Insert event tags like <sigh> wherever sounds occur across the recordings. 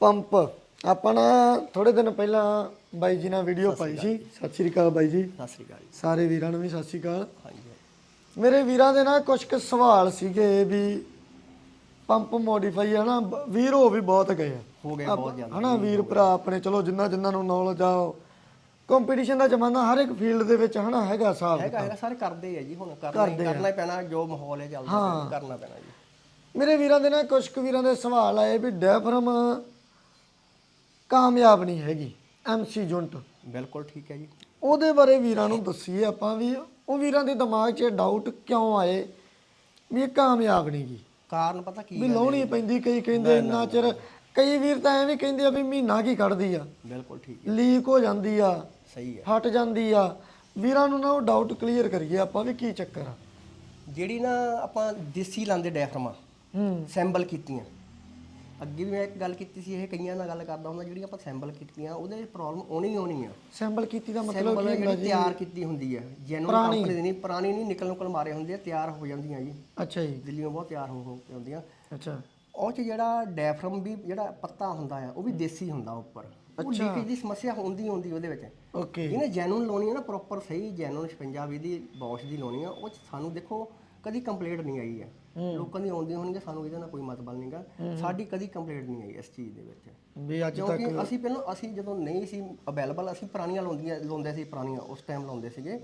Pump. ਆਪਾਂ ਨਾ ਥੋੜੇ ਦਿਨ ਪਹਿਲਾਂ ਬਾਈ ਜੀ ਨਾਲ ਵੀਡੀਓ ਪਾਈ ਸੀ। ਸਤਿ ਸ਼੍ਰੀ ਅਕਾਲ ਬਾਈ ਜੀ। ਸਤਿ ਸ੍ਰੀ ਅਕਾਲ ਜੀ। ਸਾਰੇ ਵੀਰਾਂ ਨੂੰ ਵੀ ਸਤਿ ਸ਼੍ਰੀ ਅਕਾਲ। ਹਾਂਜੀ ਮੇਰੇ ਵੀਰਾਂ ਦੇ ਨਾ ਕੁਝ ਕੁ ਸਵਾਲ ਸੀਗੇ ਵੀ ਪੰਪ ਮੋਡੀਫਾਈ ਹੈ ਨਾ ਵੀਰ ਹੋ ਵੀ ਬਹੁਤ ਗਏ ਆ। ਹੋ ਗਏ ਬਹੁਤ ਜ਼ਿਆਦਾ। ਹਨਾ ਵੀਰ ਭਰਾ ਆਪਣੇ ਚਲੋ ਜਿੰਨਾ ਜਿੰਨਾ ਨੂੰ ਨੌਲੇਜ ਆ ਕੰਪੀਟੀਸ਼ਨ ਦਾ ਜ਼ਮਾਨਾ ਹਰ ਇੱਕ ਫੀਲਡ ਦੇ ਵਿੱਚ ਹਨਾ ਹੈਗਾ ਹਿਸਾਬ ਹੈਗਾ ਹੈਗਾ ਸਾਰੇ ਕਰਦੇ ਆ ਜੀ ਹੁਣ ਕਰਨਾ ਹੀ ਕਰਨਾ ਪੈਣਾ ਜੋ ਮਾਹੌਲ ਹੈ ਚੱਲਦਾ ਕਰਨਾ ਪੈਣਾ ਜੀ। ਮੇਰੇ ਵੀਰਾਂ ਦੇ ਨਾ ਕੁਝ ਕੁ ਵੀਰਾਂ ਦੇ ਸਵਾਲ ਆਏ ਵੀ ਡੈਫਰਮ ਕਾਮਯਾਬ ਨਹੀਂ ਹੈਗੀ ਐਮਸੀ ਜੁੰਟ। ਬਿਲਕੁਲ ਠੀਕ ਹੈ ਜੀ। ਉਹਦੇ ਬਾਰੇ ਵੀਰਾਂ ਨੂੰ ਦੱਸੀਏ ਆਪਾਂ ਵੀ ਉਹ ਵੀਰਾਂ ਦੇ ਦਿਮਾਗ 'ਚ ਡਾਊਟ ਕਿਉਂ ਆਏ ਵੀ ਇਹ ਕਾਮਯਾਬ ਨਹੀਂ ਗੀ? ਕਾਰਨ ਪਤਾ ਕੀ ਵੀ ਲਾਉਣੀ ਪੈਂਦੀ ਕਈ ਕਹਿੰਦੇ ਇੰਨਾ ਚਿਰ ਕਈ ਵੀਰ ਤਾਂ ਐਵੇਂ ਕਹਿੰਦੇ ਆ ਵੀ ਮਹੀਨਾ ਕੀ ਕੱਢਦੀ ਆ। ਬਿਲਕੁਲ ਠੀਕ ਲੀਕ ਹੋ ਜਾਂਦੀ ਆ ਸਹੀ ਹੈ। ਫਟ ਜਾਂਦੀ ਆ। ਵੀਰਾਂ ਨੂੰ ਨਾ ਉਹ ਡਾਊਟ ਕਲੀਅਰ ਕਰੀਏ ਆਪਾਂ ਵੀ ਕੀ ਚੱਕਰ ਆ। ਜਿਹੜੀ ਨਾ ਆਪਾਂ ਦੇਸੀ ਲਾਂਦੇ ਡੈਫਰਮਾ ਹੂੰ। ਸੈਂਬਲ ਕੀਤੀਆਂ। ਅੱਗੇ ਵੀ ਮੈਂ ਇੱਕ ਗੱਲ ਕੀਤੀ ਸੀ ਇਹ ਕਈਆਂ ਨਾਲ ਗੱਲ ਕਰਦਾ ਹੁੰਦਾ ਜਿਹੜੀਆਂ ਆਪਾਂ ਸੈਂਬਲ ਕੀਤੀਆਂ ਉਹਦੇ ਵਿੱਚ ਪ੍ਰੋਬਲਮ ਆਉਣੀ ਹੀ ਆਉਣੀ ਆ। ਸੈਂਪਲ ਕੀਤੀ ਦਾ ਮਤਲਬ ਕੀ ਹੁੰਦਾ ਜਿਹੜੀ ਤਿਆਰ ਕੀਤੀ ਹੁੰਦੀ ਹੈ ਜੈਨੂਨ ਕੰਪਨੀ ਦੀ ਨਹੀਂ ਪੁਰਾਣੀ ਨਹੀਂ ਨਿਕਲ ਨੁਕਲ ਮਾਰੇ ਹੁੰਦੇ ਆ ਤਿਆਰ ਹੋ ਜਾਂਦੀਆਂ ਜੀ। ਅੱਛਾ ਜੀ। ਦਿੱਲੀੋਂ ਬਹੁਤ ਤਿਆਰ ਹੋ ਹੋ ਕੇ ਆਉਂਦੀਆਂ। ਅੱਛਾ। ਉਹ ਚ ਜਿਹੜਾ ਡੈਫਰਮ ਵੀ ਜਿਹੜਾ ਪੱਤਾ ਹੁੰਦਾ ਆ ਉਹ ਵੀ ਦੇਸੀ ਹੁੰਦਾ ਉੱਪਰ। ਉਹ ਲੀਕੇਜ ਦੀ ਸਮੱਸਿਆ ਹੁੰਦੀ ਹੁੰਦੀ ਉਹਦੇ ਵਿੱਚ। ਓਕੇ। ਇਹਨੇ ਜੈਨੂਨ ਲਾਉਣੀ ਹੈ ਨਾ ਪ੍ਰੋਪਰ ਸਹੀ ਜੈਨੂਨ 56 20 ਦੀ ਬੌਸ਼ ਦੀ ਲਾਉਣੀ ਆ ਉਹ 'ਚ ਸਾਨੂੰ ਦੇਖੋ ਕਦੀ ਕੰਪਲੇਂਟ ਨਹੀਂ ਆਈ ਹੈ ਲੋਕਾਂ ਦੀ ਆਉਂਦੀਆਂ ਹੋਣਗੀਆਂ ਸਾਨੂੰ ਇਹਦਾ ਨਾਲ ਕੋਈ ਮਤਲਬ ਨਹੀਂਗਾ ਸਾਡੀ ਕਦੀ ਕੰਪਲੇਂਟ ਨਹੀਂ ਆਈ ਇਸ ਚੀਜ਼ ਦੇ ਵਿੱਚ। ਵੀ ਅੱਜ ਤੱਕ ਕਿਉਂਕਿ ਅਸੀਂ ਪਹਿਲਾਂ ਅਸੀਂ ਜਦੋਂ ਨਹੀਂ ਸੀ ਅਵੇਲੇਬਲ ਅਸੀਂ ਪੁਰਾਣੀਆਂ ਲਾਉਂਦੀਆਂ ਲਾਉਂਦੇ ਸੀ ਪੁਰਾਣੀਆਂ ਉਸ ਟਾਈਮ ਲਾਉਂਦੇ ਸੀਗੇ।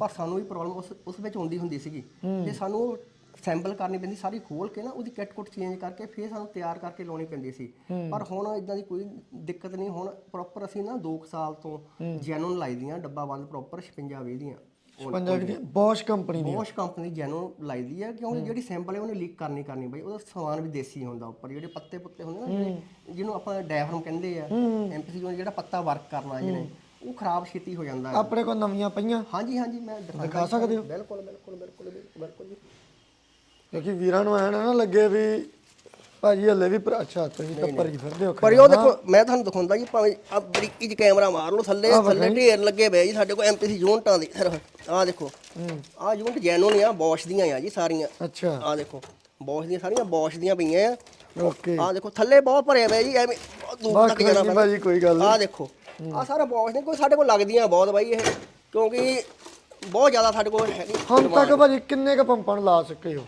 ਪਰ ਸਾਨੂੰ ਵੀ ਪ੍ਰੋਬਲਮ ਉਸ ਉਸ ਵਿੱਚ ਆਉਂਦੀ ਹੁੰਦੀ ਸੀਗੀ। ਤੇ ਸਾਨੂੰ ਸੈਂਪਲ ਕਰਨੀ ਪੈਂਦੀ ਸਾਰੀ ਖੋਲ ਕੇ ਨਾ ਉਹਦੀ ਕਿਟ ਕੁਟ ਚੇਂਜ ਕਰਕੇ ਫਿਰ ਸਾਨੂੰ ਤਿਆਰ ਕਰਕੇ ਲਾਉਣੀ ਪੈਂਦੀ ਸੀ। ਪਰ ਹੁਣ ਇਦਾਂ ਦੀ ਕੋਈ ਦਿੱਕਤ ਨਹੀਂ ਹੁਣ ਪ੍ਰੋਪਰ ਅਸੀਂ ਨਾ 2 ਸਾਲ ਤੋਂ ਜੈਨੂਨ ਲਾਈ ਦੀਆਂ ਡੱਬਾ ਬੰਦ ਪ੍ਰੋਪਰ 56 20 ਦੀਆਂ। ਪੰਜਾਬ ਦੀ ਬੋਸ਼ ਕੰਪਨੀ ਦੀ ਬੋਸ਼ ਕੰਪਨੀ ਜੈਨੂਨ ਲਾਈ ਦੀ ਹੈ। ਕਿਉਂਕਿ ਜਿਹੜੀ ਸੈਂਪਲ ਹੈ ਉਹਨੇ ਲੀਕ ਕਰਨੀ ਕਰਨੀ ਬਈ ਉਹਦਾ ਸਮਾਨ ਵੀ ਦੇਸੀ ਹੁੰਦਾ ਉੱਪਰ ਜਿਹੜੇ ਪੱਤੇ ਪੁੱਤੇ ਹੁੰਦੇ ਨਾ ਜਿਹੜੇ ਜਿਹਨੂੰ ਆਪਾਂ ਡਾਇਫਰਮ ਕਹਿੰਦੇ ਆ ਐਮਪੀਸੀ ਜਿਹੜਾ ਪੱਤਾ ਵਰਕ ਕਰਨਾ ਜਿਹਨੇ ਉਹ ਖਰਾਬ ਛੇਤੀ ਹੋ ਜਾਂਦਾ ਹੈ। ਆਪਣੇ ਕੋਲ ਨਵੀਆਂ ਪਈਆਂ? ਹਾਂਜੀ ਹਾਂਜੀ ਮੈਂ ਦਿਖਾ ਦਿਖਾ ਸਕਦੇ ਹੋ? ਬਿਲਕੁਲ ਬਿਲਕੁਲ ਬਿਲਕੁਲ ਬਿਲਕੁਲ ਜੀ। ਕਿਉਂਕਿ ਵੀਰਾਂ ਨੂੰ ਐ ਨਾ ਲੱਗੇ ਵੀ ਭਾਜੀ ਹੱਲੇ ਵੀ ਪਰ- ਅੱਛਾ ਤੁਸੀਂ ਤਾਂ ਭਰੀ ਫਿਰਦੇ ਹੋ ਪਰ ਉਹ ਦੇਖੋ ਮੈਂ ਤੁਹਾਨੂੰ ਦਿਖਾਉਂਦਾ ਜੀ ਭਾਵੇਂ ਆ ਬਰੀਕੀ ਚ ਕੈਮਰਾ ਮਾਰ ਲਓ ਥੱਲੇ ਥੱਲੇ ਢੇਰ ਲੱਗੇ ਪਏ ਜੀ ਸਾਡੇ ਕੋਲ ਐਮਪੀਸੀ ਯੂਨਿਟਾਂ ਦੇ। ਸਿਰਫ ਆਹ ਦੇਖੋ। ਆਹ ਯੂਨਿਟ ਜੈਨੂਨ ਆ ਬੋਸ਼ ਦੀਆਂ ਆ ਜੀ ਸਾਰੀਆਂ। ਅੱਛਾ। ਆਹ ਦੇਖੋ ਬੋਸ਼ ਦੀਆਂ ਸਾਰੀਆਂ ਬੋਸ਼ ਦੀਆਂ ਪਈਆਂ ਆ। ਓਕੇ। ਆਹ ਦੇਖੋ ਥੱਲੇ ਬਹੁਤ ਭਰੇ ਪਏ ਜੀ ਐਵੇਂ ਬਹੁਤ ਦੂਰ ਬਸ ਤੱਕ ਜਾਣਾ ਨਹੀਂ ਪੈਂਦਾ। ਭਾਜੀ ਕੋਈ ਗੱਲ ਆਹ ਦੇਖੋ ਆਹ ਸਾਰਾ ਬੋਸ਼ ਨੇ ਕੋਈ ਸਾਡੇ ਕੋਲ ਲੱਗਦੀਆਂ ਬਹੁਤ ਬਾਈ ਇਹ ਕਿਉਂਕਿ ਬਹੁਤ ਜ਼ਿਆਦਾ ਸਾਡੇ ਕੋਲ ਹੈਗੀ ਹੁਣ ਤੱਕ ਭਾਜੀ ਕਿੰਨੇ ਕ ਪੰਪਾਂ ਨੂੰ ਲਾ ਸਕੇ ਹੋ?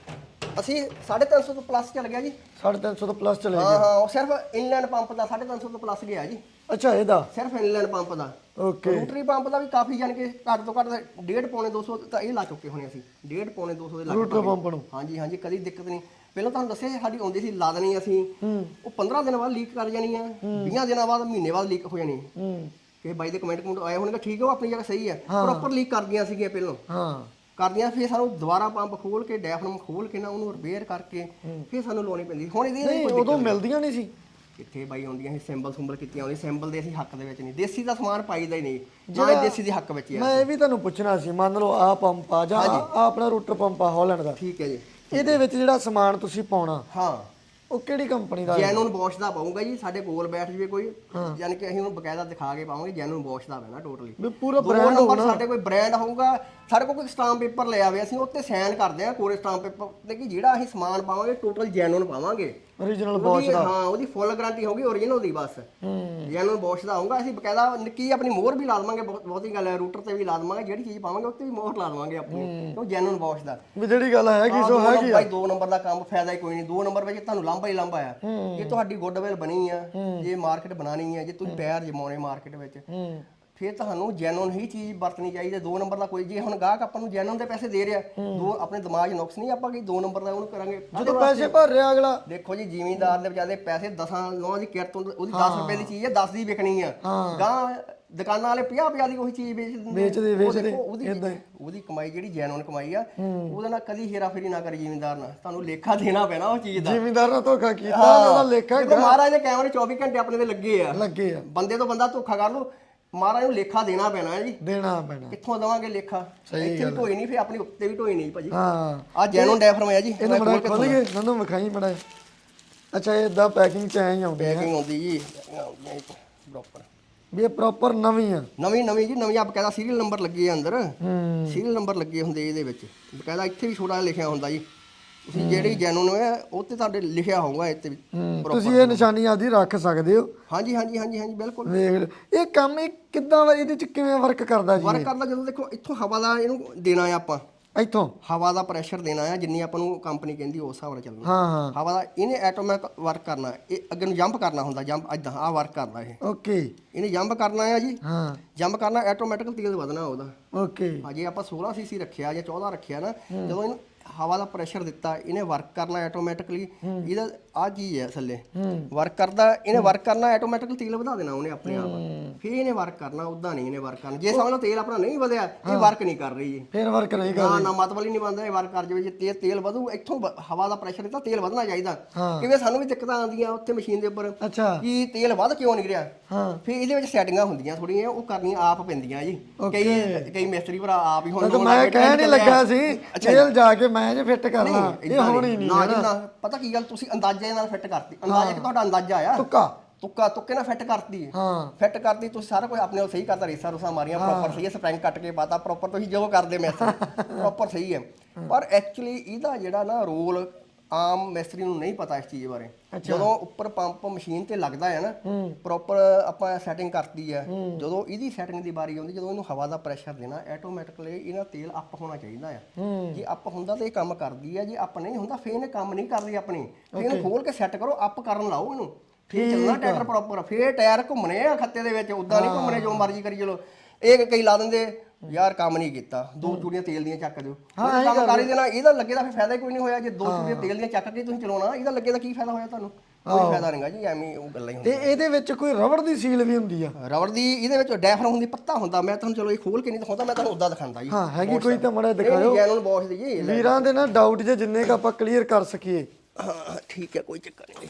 ਅਸੀਂ 350 ਤੋਂ ਪਲੱਸ ਚੱਲ ਗਿਆ ਜੀ। 350 ਤੋਂ ਪਲੱਸ ਚਲੇ ਹਾਂ ਹਾਂ ਉਹ ਸਿਰਫ ਇਨਲਾਈਨ ਪੰਪ ਦਾ 350 ਤੋਂ ਪਲੱਸ ਗਿਆ ਜੀ। ਅੱਛਾ ਇਹਦਾ? ਸਿਰਫ ਇਨਲਾਈਨ ਪੰਪ ਦਾ। ਓਕੇ ਰੂਟਰੀ ਪੰਪ ਦਾ ਵੀ ਕਾਫੀ ਜਾਨ ਕੇ ਘੱਟ ਤੋਂ ਘੱਟ 1.5 ਪੌਣੇ 200 ਤਾਂ ਇਹ ਲਾ ਚੁੱਕੇ ਹੋਣੇ ਅਸੀਂ। 1.5 ਪੌਣੇ 200 ਦੇ ਲੱਗ ਰੂਟਰ ਪੰਪ ਨੂੰ? ਹਾਂਜੀ ਹਾਂਜੀ ਕਦੀ ਦਿੱਕਤ ਨਹੀਂ। ਪਹਿਲਾਂ ਤੁਹਾਨੂੰ ਦੱਸਿਆ ਸਾਡੀ ਆਉਂਦੀ ਸੀ ਲਾ ਦੇਣੀ ਅਸੀਂ। ਉਹ 15 ਦਿਨਾਂ ਬਾਅਦ ਲੀਕ ਕਰ ਜਾਣੀ ਆ। 20 ਦਿਨਾਂ ਬਾਅਦ ਮਹੀਨੇ ਬਾਅਦ ਲੀਕ ਹੋ ਜਾਣੀ। ਹੂੰ। ਕਿ ਬਾਈ ਦੇ ਕਮੈਂਟ ਕਮੈਂਟ ਆਏ ਹੋਣਗੇ ਠੀਕ ਹੈ ਉਹ ਆਪਣੀ ਜਗ੍ਹਾ ਸਹੀ ਹੈ। ਪ੍ਰੋਪਰ ਲੀਕ ਕਰਦੀਆਂ ਸੀਗੀਆਂ ਪਹਿਲਾਂ। ਹਾਂ। ਕਰਦੀਆਂ ਫਿਰ ਸਾਨੂੰ ਦੁਬਾਰਾ ਪੰਪ ਖੋਲ ਕੇ ਡੈਫਰਮ ਖੋਲ ਕੇ ਨਾ ਉਹਨੂੰ ਰਿਪੇਅਰ ਕਰਕੇ ਫਿਰ ਸਾਨੂੰ ਲਾਉਣੀ ਪੈਂਦੀ। ਹੁਣ ਇਹਦੀ ਨਹੀਂ ਉਦੋਂ ਮਿਲਦੀਆਂ ਨਹੀਂ ਸੀ। ਕਿੱਥੇ ਬਾਈ ਆਉਂਦੀਆਂ ਸੀ ਸਿੰਬਲ ਸੁੰਬਲ ਕੀਤੀਆਂ ਹੁੰਦੀਆਂ ਸਿੰਬਲ ਦੇ ਅਸੀਂ ਹੱਕ ਦੇ ਵਿੱਚ ਨਹੀਂ। ਦੇਸੀ ਦਾ ਸਮਾਨ ਪਾਈਦਾ ਹੀ ਨਹੀਂ ਜਿਹੜੇ ਦੇਸੀ ਦੇ ਹੱਕ ਵਿੱਚ ਹੀ ਆ। ਮੈਂ ਇਹ ਵੀ ਤੁਹਾਨੂੰ ਪੁੱਛਣਾ ਸੀ ਮੰਨ ਲਓ ਆ ਪੰਪ ਆ ਜਾਂ ਆਹ ਆਪਣਾ ਰੂਟਰ ਪੰਪ ਆ ਹਾਲੈਂਡ ਦਾ। ਠੀਕ ਹੈ ਜੀ। ਇਹਦੇ ਵਿੱਚ ਜਿਹੜਾ ਸਮਾਨ ਤੁਸੀਂ ਪਾਉਣਾ ਹਾਂ। ਉਹ ਕਿਹੜੀ ਕੰਪਨੀ ਦਾ ਜੈਨੂਨ ਬੋਸ਼ ਦਾ ਪਾਉਂਗਾ ਜੀ ਸਾਡੇ ਕੋਲ ਬੈਠ ਜਵੇ ਕੋਈ। ਯਾਨੀ ਕਿ ਅਸੀਂ ਉਹਨੂੰ ਬਕਾਇਦਾ ਦਿਖਾ ਕੇ ਪਾਵਾਂਗੇ ਜੈਨੂਨ ਬੋਸ਼ ਦਾ ਪੈਣਾ ਟੋਟਲੀ ਵੀ ਪੂਰਾ ਬ੍ਰਾਂਡ ਨੰਬਰ ਸਾਡੇ ਕੋਈ ਬ੍ਰਾਂਡ ਹੋਊਗਾ ਸਾਡੇ ਕੋਲ ਕੋਈ ਸਟਾਂਪ ਪੇਪਰ ਲੈ ਆਵੇ ਅਸੀਂ ਉੱਤੇ ਸਾਈਨ ਕਰਦੇ ਆ ਕੋਰੇ ਸਟਾਂਪ ਪੇਪਰ ਤੇ ਕਿ ਜਿਹੜਾ ਅਸੀਂ ਸਮਾਨ ਪਾਵਾਂਗੇ ਟੋਟਲ ਜੈਨੂਨ ਪਾਵਾਂਗੇ। Origignal ਉਹਦੀ ਹਾਂ ਉਹਦੀ ਫੁੱਲ ਗਾਰੰਟੀ ਹੋਊਗੀ ਓਰੀਜਨਲ ਦੀ ਬਸ। ਜੈਨੂਨ ਬੋਸ਼ ਦਾ ਆਊਗਾ ਅਸੀਂ ਬਕਾਇਦਾ ਨਿੱਕੀ ਆਪਣੀ ਮੋਹਰ ਵੀ ਲਾ ਦਵਾਂਗੇ ਬਹੁਤ ਬਹੁਤੀ ਗੱਲ ਹੈ ਰੂਟਰ ਤੇ ਵੀ ਲਾ ਦਵਾਂਗੇ ਜਿਹੜੀ ਚੀਜ਼ ਪਾਵਾਂਗੇ ਉੱਤੇ ਵੀ ਮੋਹਰ ਲਾ ਦਵਾਂਗੇ ਆਪਣੀ ਉਹ ਜੈਨੂਨ ਬੋਸ਼ ਦਾ? ਵੀ ਜਿਹੜੀ ਗੱਲ ਹੈਗੀ ਸੋ ਦੋ ਹੈਗੀ ਨੰਬਰ- ਬਾਈ ਦੋ ਨੰਬਰ ਦਾ ਕੰਮ ਫਾਇਦਾ ਹੀ ਕੋਈ ਨਹੀਂ ਦੋ ਨੰਬਰ ਵਿੱਚ ਤੁਹਾਨੂੰ ਲਾਂਭਾ ਹੀ ਲਾਂਭਾ ਆ। ਜੇ ਤੁਹਾਡੀ ਗੁੱਡਵਿਲ ਬਣੀ ਆ ਜੇ ਮਾਰਕੀਟ ਬਣਾਣੀ ਆ ਜੇ ਤੁਸੀਂ ਪੈਰ ਜਮਾਉਣੇ ਮਾਰਕੀਟ ਵਿੱਚ ਹੂੰ। ਫਿਰ ਤੁਹਾਨੂੰ ਜੈਨੂਨ ਹੀ ਚੀਜ਼ ਵਰਤਣੀ ਚਾਹੀਦੀ ਹੈ। ਦੋ ਨੰਬਰ ਦਾ ਕੋਈ ਜੇ ਹੁਣ ਗਾਹਕ ਆਪਾਂ ਨੂੰ ਜੈਨੂਨ ਦੇ ਪੈਸੇ ਦੇ ਰਿਹਾ ਦੋ ਆਪਣੇ ਦਿਮਾਗ ਨੁਕਸ ਨਹੀਂ ਆਪਾਂ ਕਿ ਦੋ ਨੰਬਰ ਦਾ ਉਹਨੂੰ ਕਰਾਂਗੇ। ਜਦੋਂ ਪੈਸੇ ਭਰ ਰਿਹਾ ਅਗਲਾ। ਦੇਖੋ ਜੀ ਜ਼ਿਮੀਂਦਾਰ ਦੇ ਵਿਚਾਰੇ ਪੈਸੇ 10 ਨੌ ਦੀ ਕਿਰਤ ਉਹਦੀ 10 ਰੁਪਏ ਦੀ ਚੀਜ਼ ਹੈ 10 ਦੀ ਵਿਕਣੀ ਆ। ਗਾਂ ਦੁਕਾਨਾਂ ਵਾਲੇ 50 50 ਦੀ ਉਹੀ ਚੀਜ਼ ਵੇਚ ਦਿੰਦੇ ਆ। ਵੇਚਦੇ- ਵੇਚਦੇ, ਦੇਖੋ, ਉਹਦੀ ਉਹਦੀ ਕਮਾਈ ਜਿਹੜੀ ਜੈਨੂਨ ਕਮਾਈ ਆ ਉਹਦੇ ਨਾਲ ਕਦੀ ਹੇਰਾਫੇਰੀ ਨਾ ਕਰੀ ਜ਼ਿਮੀਂਦਾਰ ਨਾਲ। ਤੁਹਾਨੂੰ ਲੇਖਾ ਦੇਣਾ ਪੈਣਾ ਉਹ ਚੀਜ਼ ਦਾ। ਜ਼ਿਮੀਂਦਾਰ ਨਾਲ ਧੋਖਾ ਕੀਤਾ ਉਹਦਾ ਲੇਖਾ ਦੇਖੋ ਮਹਾਰਾਜ ਦੇ ਕੈਮਰੇ 24 ਘੰਟੇ ਆਪਣੇ ਤੇ ਲੱਗੇ ਆ। ਲੱਗੇ ਆ। ਬੰਦੇ ਤੋਂ ਬੰਦਾ ਧੋਖਾ ਕਰ ਲੋ ਮਹਾਰਾਜ ਨੂੰ ਲੇਖਾ ਦੇਣਾ ਪੈਣਾ ਹੈ ਜੀ। ਦੇਣਾ ਪੈਣਾ। ਕਿੱਥੋਂ ਦਵਾਂਗੇ ਲੇਖਾ? ਇੱਥੇ ਵੀ ਢੋਈ ਨਹੀਂ ਫਿਰ ਆਪਣੀ ਉੱਤੇ ਵੀ ਢੋਈ ਨਹੀਂ ਭਾਜੀ। ਹਾਂ। ਆ ਜੈਨੂਨ ਡੈਫਰਮ ਹੈ ਜੀ। ਇਹਨੂੰ ਬੜਾ ਖੋਲ ਗਏ ਨੰਨੂ ਵਿਖਾਈ ਬੜਾ ਅੱਛਾ ਇਹ ਇਦਾਂ ਪੈਕਿੰਗ ਚ ਐਂ ਹੀ ਆਉਂਦੇ ਆ ਪੈਕਿੰਗ ਆਉਂਦੀ ਜੀ। ਪ੍ਰੋਪਰ ਵੀ ਇਹ ਪ੍ਰੋਪਰ ਨਵੀਂ ਆ। ਨਵੀਂ ਨਵੀਂ ਜੀ ਨਵੀਂ। ਆਪ ਕਹਿੰਦਾ ਸੀਰੀਅਲ ਨੰਬਰ ਲੱਗੇ ਆ ਅੰਦਰ। ਹੂੰ। ਸੀਰੀਅਲ ਨੰਬਰ ਲੱਗੇ ਹੁੰਦੇ ਇਹਦੇ ਵਿੱਚ। ਬਕਾਇਦਾ ਇੱਥੇ ਵੀ ਛੋਟਾ ਜਿਹਾ ਲਿਖਿਆ ਹੁੰਦਾ ਜੀ। ਤੁਸੀਂ ਜਿਹੜੀ ਜੈਨੂਨ ਹੈ ਉਹ ਤੇ ਤੁਹਾਡੇ ਲਿਖਿਆ ਹੋਊਗਾ ਇੱਥੇ ਵੀ ਹੂੰ, ਤੁਸੀਂ ਇਹ ਨਿਸ਼ਾਨੀ ਆਪਦੀ ਰੱਖ ਸਕਦੇ ਹੋ। ਹਾਂਜੀ ਹਾਂਜੀ ਹਾਂਜੀ ਹਾਂਜੀ ਬਿਲਕੁਲ। ਵੇਖ ਲਓ ਇਹ ਕੰਮ ਇਹ ਕਿੱਦਾਂ ਵਾ ਇਹਦੇ ਚ ਕਿਵੇਂ ਵਰਕ ਕਰਦਾ ਜੀ ਵਰਕ ਕਰਦਾ ਜਦੋਂ ਦੇਖੋ ਇੱਥੋਂ ਹਵਾ ਦਾ ਇਹਨੂੰ ਦੇਣਾ ਆ ਆਪਾਂ। ਇੱਥੋਂ? ਹਵਾ ਦਾ ਪ੍ਰੈਸ਼ਰ ਦੇਣਾ ਆ ਜਿੰਨੀ ਆਪਾਂ ਨੂੰ ਕੰਪਨੀ ਕਹਿੰਦੀ ਉਸ ਹਿਸਾਬ ਨਾਲ ਚੱਲਣਾ। ਹਾਂ ਹਾਂ। ਹਵਾ ਦਾ ਇਹਨੇ ਆਟੋਮੈਟਿਕ ਵਰਕ ਕਰਨਾ ਇਹ ਅੱਗੇ ਨੂੰ ਜੰਪ ਕਰਨਾ ਹੁੰਦਾ ਜੰਪ ਇਦਾਂ ਆ ਵਰਕ ਕਰਦਾ ਇਹ। ਓਕੇ ਇਹਨੇ ਜੰਪ ਕਰਨਾ ਆ ਜੀ। ਹਾਂ। ਜੰਪ ਕਰਨਾ ਆਟੋਮੈਟਿਕ ਤੇਲ ਵਧਣਾ ਉਹਦਾ। ਓਕੇ ਅਜੇ ਆਪਾਂ 16 ਸੀਸੀ ਰੱਖਿਆ ਜਾਂ 14 ਰੱਖਿਆ ਨਾ ਜਦੋਂ ਇਹਨੂੰ ਹਵਾ ਦਾ ਪ੍ਰੈਸ਼ਰ ਦਿੱਤਾ ਇਹਨੇ ਵਰਕ ਕਰਨਾ ਆਟੋਮੈਟਿਕਲੀ ਇਹਦਾ ਆ ਚੀਜ਼ ਹੈ ਥੱਲੇ। ਵਰਕ ਕਰਦਾ ਇਹਨੇ ਵਰਕ ਕਰਨਾ ਆਟੋਮੈਟਿਕਲੀ ਤੇਲ ਵਧਾ ਦੇਣਾ ਉਹਨੇ ਆਪਣੇ ਆਪ। ਫਿਰ ਇਹਨੇ ਵਰਕ ਕਰਨਾ ਉਦਾਂ ਨਹੀਂ ਇਹਨੇ ਵਰਕ ਕਰਨਾ। ਜੇ ਸਮਝ ਲਓ ਤੇਲ ਆਪਣਾ ਨਹੀਂ ਵਧਿਆ ਇਹ ਵਰਕ ਨਹੀਂ ਕਰ ਰਹੀ ਜੀ ਫਿਰ ਵਰਕ ਨਹੀਂ ਕਰ ਨਾ ਨਾ ਮਤਲਬ ਹੀ ਨਹੀਂ ਬੰਦਾ ਇਹ ਵਰਕ ਕਰ ਜਾਵੇ ਜੇ ਤੇਲ ਤੇਲ ਵਧੂ ਇੱਥੋਂ ਹਵਾ ਦਾ ਪ੍ਰੈਸ਼ਰ ਦਿੱਤਾ ਤੇਲ ਵਧਣਾ ਚਾਹੀਦਾ। ਕਿਵੇਂ ਸਾਨੂੰ ਵੀ ਦਿੱਕਤਾਂ ਆਉਂਦੀਆਂ ਉੱਥੇ ਮਸ਼ੀਨ ਦੇ ਉੱਪਰ ਕਿ ਤੇਲ ਵੱਧ ਕਿਉਂ ਨਹੀਂ ਰਿਹਾ? ਫਿਰ ਇਹਦੇ ਵਿੱਚ ਸੈਟਿੰਗਾਂ ਹੁੰਦੀਆਂ ਥੋੜੀਆਂ ਉਹ ਕਰਨੀਆਂ ਆਪ ਪੈਂਦੀਆਂ ਜੀ। ਕਈ ਕਈ ਮਿਸਤਰੀ ਭਰਾ ਆਪ ਹੀ ਹੁਣ ਮੈਂ ਕਹਿ ਨਹੀਂ। ਲੱਗਾ ਸੀ ਜੇਲ ਜਾ ਕੇ ਮੈਂ ਜੇ ਫਿੱਟ ਕਰ ਲਾਂ। ਇਹ ਏਦਾਂ ਹੋਣੀ ਨਹੀਂ। ਨਾ ਜੀ ਨਾ। ਪਤਾ ਕੀ ਗੱਲ? ਤੁਸੀਂ ਅੰਦਾਜ਼ੇ ਨਾਲ ਫਿੱਟ ਕਰਤੀ। ਅੰਦਾਜ਼ੇ ਕਿ ਤੁਹਾਡਾ ਅੰਦਾਜ਼ਾ ਆ ਤੁੱਕਾ। ਤੁੱਕਾ ਤੁੱਕੇ ਨਾਲ ਫਿੱਟ ਕਰਤੀ ਹਾਂ। ਫਿੱਟ ਕਰਤੀ ਤੁਸੀਂ ਸਾਰਾ ਕੁਝ ਆਪਣੇ ਆਪ ਸਹੀ ਕਰਤਾ ਰੇਸਾ ਰੂਸਾ ਮਾਰੀਆਂ ਪ੍ਰੋਪਰ ਸਹੀ ਹੈ ਸਪ੍ਰਿੰਗ ਕੱਟ ਕੇ ਪਾਤਾ ਪ੍ਰੋਪਰ ਤੁਸੀਂ ਜੋ ਕਰਦੇ ਮਿਸਤਰੀ ਪ੍ਰੋਪਰ <laughs> ਸਹੀ ਹੈ। ਪਰ ਐਕਚੁਅਲੀ ਇਹਦਾ ਜਿਹੜਾ ਨਾ ਰੋਲ ਆਮ ਮਿਸਤਰੀ ਨੂੰ ਨਹੀਂ ਪਤਾ ਇਸ ਚੀਜ਼ ਬਾਰੇ। ਜਦੋਂ ਉੱਪਰ ਪੰਪ ਮਸ਼ੀਨ ਤੇ ਲੱਗਦਾ ਹੈ ਨਾ ਪ੍ਰੋਪਰ ਆਪਾਂ ਸੈਟਿੰਗ ਕਰਤੀ ਹੈ ਜਦੋਂ ਇਹਦੀ ਸੈਟਿੰਗ ਦੀ ਵਾਰੀ ਆਉਂਦੀ ਜਦੋਂ ਇਹਨੂੰ ਹਵਾ ਦਾ ਪ੍ਰੈਸ਼ਰ ਦੇਣਾ ਆਟੋਮੈਟਿਕਲੀ ਇਹਨਾਂ ਤੇਲ ਅਪ ਹੋਣਾ ਚਾਹੀਦਾ ਆ ਜੇ ਅਪ ਹੁੰਦਾ ਤਾਂ ਇਹ ਕੰਮ ਕਰਦੀ ਹੈ ਜੇ ਅਪ ਨਹੀਂ ਹੁੰਦਾ ਫੇਰ ਇਹਨੇ ਕੰਮ ਨਹੀਂ ਕਰਦੀ ਆਪਣੀ। ਫੇਰ ਇਹਨੂੰ ਖੋਲ ਕੇ ਸੈੱਟ ਕਰੋ ਅਪ ਕਰਨ ਲਾਓ ਇਹਨੂੰ। ਫੇਰ ਚੱਲਣਾ ਟਾਇਰ ਪ੍ਰੋਪਰ ਫੇਰ ਟਾਇਰ ਘੁੰਮਣੇ ਆ ਖੱਤੇ ਦੇ ਵਿੱਚ ਉਦਾਂ ਨਹੀਂ ਘੁੰਮਣੇ ਜੋ ਮਰਜ਼ੀ ਕਰੀ ਚਲੋ। ਇਹ ਕਈ ਲਾ ਦਿੰਦੇ ਯਾਰ ਕੰਮ ਨਹੀਂ ਕੀਤਾ। ਦੋ ਚੂੜੀਆਂ ਤੇਲ ਦੀਆਂ ਚੱਕ ਦਿਓ। ਹਾਂ ਕੰਮ ਕਰ ਦੇਣਾ ਇਹਦਾ ਲੱਗੇ ਦਾ ਫਿਰ ਫਾਇਦਾ ਹੀ ਕੋਈ ਨਹੀਂ ਹੋਇਆ। ਜੇ ਦੋ ਚੂੜੀਆਂ ਤੇਲ ਦੀਆਂ ਚੱਕ ਕੇ ਤੁਸੀਂ ਚਲਾਉਣਾ ਇਹਦਾ ਲੱਗੇ ਦਾ ਕੀ ਫਾਇਦਾ ਹੋਇਆ ਤੁਹਾਨੂੰ? ਕੋਈ ਫਾਇਦਾ ਨਹੀਂਗਾ ਜੀ ਐਵੇਂ ਉਹ ਗੱਲਾਂ ਹੀ ਤੇ ਇਹਦੇ ਵਿੱਚ ਕੋਈ ਰਬੜ ਦੀ ਸੀਲ ਵੀ ਹੁੰਦੀ ਆ? ਰਬੜ ਦੀ ਇਹਦੇ ਵਿੱਚ ਡੈਫਰਮ ਹੁੰਦੀ ਪੱਤਾ ਹੁੰਦਾ। ਮੈਂ ਤੁਹਾਨੂੰ ਚਲੋ ਇਹ ਖੋਲ ਕੇ ਨਹੀਂ ਦਿਖਾਉਂਦਾ ਮੈਂ ਤੁਹਾਨੂੰ ਉਦਾਂ ਦਿਖਾਉਂਦਾ ਜੀ। ਹਾਂ ਹੈਗੀ ਕੋਈ ਤਾਂ। ਮੜਾ ਇਹ ਦਿਖਾਇਓ। ਜੈਨੂਨ ਬੌਸ ਦੀ ਜੀ ਵੀਰਾਂ ਦੇ ਨਾ ਡਾਊਟ ਜੇ ਜਿੰਨੇ ਕ ਆਪਾਂ ਕਲੀਅਰ ਕਰ ਸਕੀਏ। ਹਾਂ ਠੀਕ ਹੈ ਕੋਈ ਚੱਕਰ ਨਹੀਂ।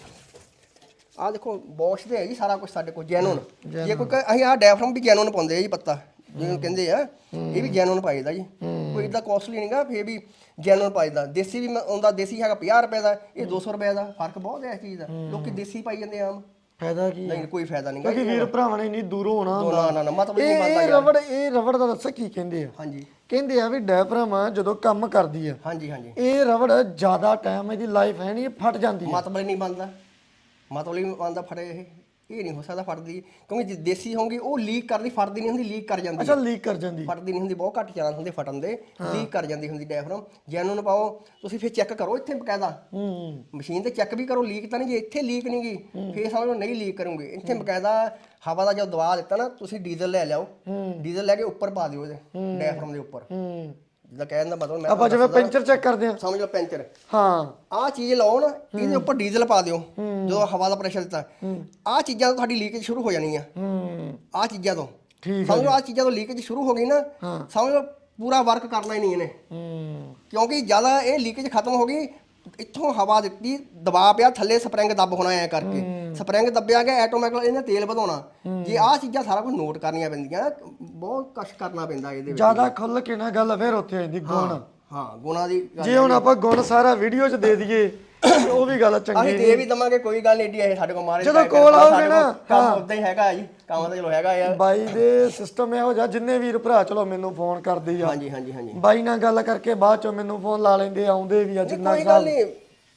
ਆ ਦੇਖੋ ਬੌਸ਼ ਦੇ ਹੈ ਜੀ ਸਾਰਾ ਕੁਝ ਸਾਡੇ ਕੋਲ ਜੈਨੂਨ ਜੇ ਕੋਈ ਕਹੇ- ਅਸੀਂ ਆ ਡੈਫਰਮ ਵੀ ਜੈਨੂਨ ਪਾਉਂਦੇ ਆ ਜੀ ਪੱਤਾ। ਜਿਹਨੂੰ ਕਹਿੰਦੇ ਆ ਇਹ ਵੀ ਜੈਨੂਨ ਪਾਈਦਾ ਜੀ। ਕੋਈ ਇਦਾਂ ਕੋਸਟਲੀ ਨਹੀਂਗਾ ਫੇਰ ਵੀ ਜੈਨੂਨ ਪਾਈਦਾ। ਦੇਸੀ ਵੀ ਆਉਂਦਾ ਦੇਸੀ ਹੈਗਾ 50 ਰੁਪਏ ਦਾ ਇਹ 200 ਰੁਪਏ ਦਾ ਫ਼ਰਕ ਬਹੁਤ ਹੈ ਇਸ ਚੀਜ਼ ਦਾ। ਲੋਕੀ ਦੇਸੀ ਪਾਈ ਜਾਂਦੇ ਆਮ। ਫਾਇਦਾ ਕੀ ਨਹੀਂ ਕੋਈ ਫਾਇਦਾ ਨਹੀਂਗਾ ਕਿਉਂਕਿ ਵੀਰ ਭਰਾਵਾਂ ਨੇ ਇੰਨੀ ਦੂਰੋਂ ਆਉਣਾ ਹੁੰਦਾ। ਨਾ ਨਾ ਮਤਲਬ ਨਹੀਂ ਬਣਦਾ ਇਹ ਰਬੜ ਇਹ ਰਬੜ ਦਾ ਦੱਸੋ ਕੀ ਕਹਿੰਦੇ ਆ? ਹਾਂਜੀ। ਕਹਿੰਦੇ ਆ ਵੀ ਡੈਫਰਮ ਆ ਜਦੋਂ ਕੰਮ ਕਰਦੀ ਆ ਹਾਂਜੀ ਹਾਂਜੀ। ਇਹ ਰਬੜ ਜ਼ਿਆਦਾ ਟਾਈਮ ਇਹਦੀ ਲਾਈਫ ਹੈ ਨਹੀਂ ਇਹ ਫਟ ਜਾਂਦੀ ਆ। ਮਤਲਬ ਨਹੀਂ ਬਣਦਾ। ਮਤਲਬ ਨਹੀਂ ਬਣਦਾ ਫੜੇ ਇਹ। ਇਹ ਨਹੀਂ ਹੋ ਸਕਦਾ ਫੜਦੀ ਕਿਉਂਕਿ ਜੇ ਦੇਸੀ ਹੋਊਗੀ ਉਹ ਲੀਕ ਕਰਦੀ ਫੜਦੀ ਨਹੀਂ ਹੁੰਦੀ ਲੀਕ ਕਰ ਜਾਂਦੀ ਅੱਛਾ ਲੀਕ ਕਰ ਜਾਂਦੀ। ਫਟਦੀ ਨਹੀਂ ਹੁੰਦੀ ਬਹੁਤ ਘੱਟ ਚਾਂਸ ਹੁੰਦੇ ਫਟਣ ਦੇ। ਲੀਕ ਕਰ ਜਾਂਦੀ ਹੁੰਦੀ ਡੈਫਰਮ ਜੈਨੂਨ ਪਾਓ ਤੁਸੀਂ ਫਿਰ ਚੈੱਕ ਕਰੋ ਇੱਥੇ ਬਕਾਇਦਾ। ਹੂੰ। ਮਸ਼ੀਨ ਤੇ ਚੈੱਕ ਵੀ ਕਰੋ ਲੀਕ ਤਾਂ ਨਹੀਂ ਜੇ ਇੱਥੇ ਲੀਕ ਨਹੀਂ ਗਈ ਫੇਰ ਸਮਝ ਨਹੀਂ ਲੀਕ ਕਰੂੰਗੇ। ਇੱਥੇ ਬਕਾਇਦਾ ਹਵਾ ਦਾ ਜਦੋਂ ਦਵਾ ਦਿੱਤਾ ਨਾ ਤੁਸੀਂ ਡੀਜ਼ਲ ਲੈ ਲਿਆਓ। ਡੀਜ਼ਲ ਲੈ ਕੇ ਉੱਪਰ ਪਾ ਦਿਓ ਇਹਦੇ ਡੈਫਰਮ ਦੇ ਉੱਪਰ। ਹੂੰ। ਜਿੱਦਾਂ ਕਹਿਣ ਦਾ ਮਤਲਬ ਮੈਂ ਆਪਾਂ ਜਿਵੇਂ ਪੈਂਚਰ ਚੈੱਕ ਕਰਦੇ ਆ ਸਮਝ ਲਓ ਪੈਂਚਰ। ਹਾਂ। ਆਹ ਚੀਜ਼ ਲਾਉਣ ਇਹਦੇ ਉੱਪਰ ਡੀਜ਼ਲ ਪਾ ਦਿਓ ਜਦੋਂ ਹਵਾ ਦਾ ਪ੍ਰੈਸ਼ਰ ਦਿੱਤਾ। ਆਹ ਚੀਜ਼ਾਂ ਤੋਂ ਤੁਹਾਡੀ ਲੀਕੇਜ ਸ਼ੁਰੂ ਹੋ ਜਾਣੀ ਆ। ਆਹ ਚੀਜ਼ਾਂ ਤੋਂ। ਠੀਕ ਸਮਝ ਲਓ ਆਹ ਚੀਜ਼ਾਂ ਤੋਂ ਲੀਕੇਜ ਸ਼ੁਰੂ ਹੋ ਗਈ ਨਾ ਸਮਝ ਲਓ ਪੂਰਾ ਵਰਕ ਕਰਨਾ ਹੀ ਨਹੀਂ ਇਹਨੇ। ਹੂੰ। ਕਿਉਂਕਿ ਜ਼ਿਆਦਾ ਇਹ ਲੀਕੇਜ ਖਤਮ ਹੋ ਗਈ ਇੱਥੋਂ ਹਵਾ ਦਿੱਤੀ ਦਬਾਅ ਪਿਆ ਥੱਲੇ ਸਪਰਿੰਗ ਦੱਬ ਹੋਣਾ ਐ ਕਰਕੇ। ਸਪਰਿੰਗ ਦੱਬਿਆ ਗਿਆ ਆਟੋਮੈਟਿਕ ਇਹਨੇ ਤੇਲ ਵਧਾਉਣਾ। ਜੇ ਆਹ ਚੀਜ਼ਾਂ ਸਾਰਾ ਕੁਝ ਨੋਟ ਕਰਨੀਆਂ ਪੈਂਦੀਆਂ ਬਹੁਤ ਕਸ਼ ਕਰਨਾ ਪੈਂਦਾ ਇਹਦੇ ਵਿੱਚ। ਜ਼ਿਆਦਾ ਖੁੱਲ ਕੇ ਨਾ ਗੱਲ ਫੇਰ ਉੱਥੇ ਆ ਜਾਂਦੀ ਗੁਣ। ਹਾਂ ਗੁਣਾ ਦੀ ਗੱਲ ਜੇ ਹੁਣ ਆਪਾਂ ਗੁਣ ਸਾਰਾ ਵੀਡੀਓ 'ਚ ਦੇ ਦਈਏ ਤੇ ਉਹ ਵੀ ਗੱਲ ਚੰਗੀ ਅਸੀਂ ਦੇ ਵੀ ਦਵਾਂਗੇ ਕੋਈ ਗੱਲ ਨਹੀਂ ਏਡੀ ਇਹ ਸਾਡੇ ਕੋਲ ਮਾਰੇ ਜਦੋਂ ਕੋਲ ਆਓਗੇ ਨਾ, ਕੰਮ ਉਦਾਂ ਹੀ ਹੈਗਾ ਜੀ ਕੰਮ ਤਾਂ ਚਲੋ ਹੈਗਾ ਯਾਰ ਬਾਈ ਦੇ ਸਿਸਟਮ ਇਹੋ ਜਿਹਾ ਜਿੰਨੇ ਵੀਰ ਭਰਾ ਚਲੋ ਮੈਨੂੰ ਫੋਨ ਕਰਦੇ ਆ ਹਾਂਜੀ ਹਾਂਜੀ ਹਾਂਜੀ। ਬਾਈ ਨਾਲ ਗੱਲ ਕਰਕੇ ਬਾਅਦ ਚੋਂ ਮੈਨੂੰ ਫੋਨ ਲਾ ਲੈਂਦੇ ਆਉਂਦੇ ਵੀ ਆ ਜਿੰਨਾ ਕੋਈ ਗੱਲ ਨਹੀਂ।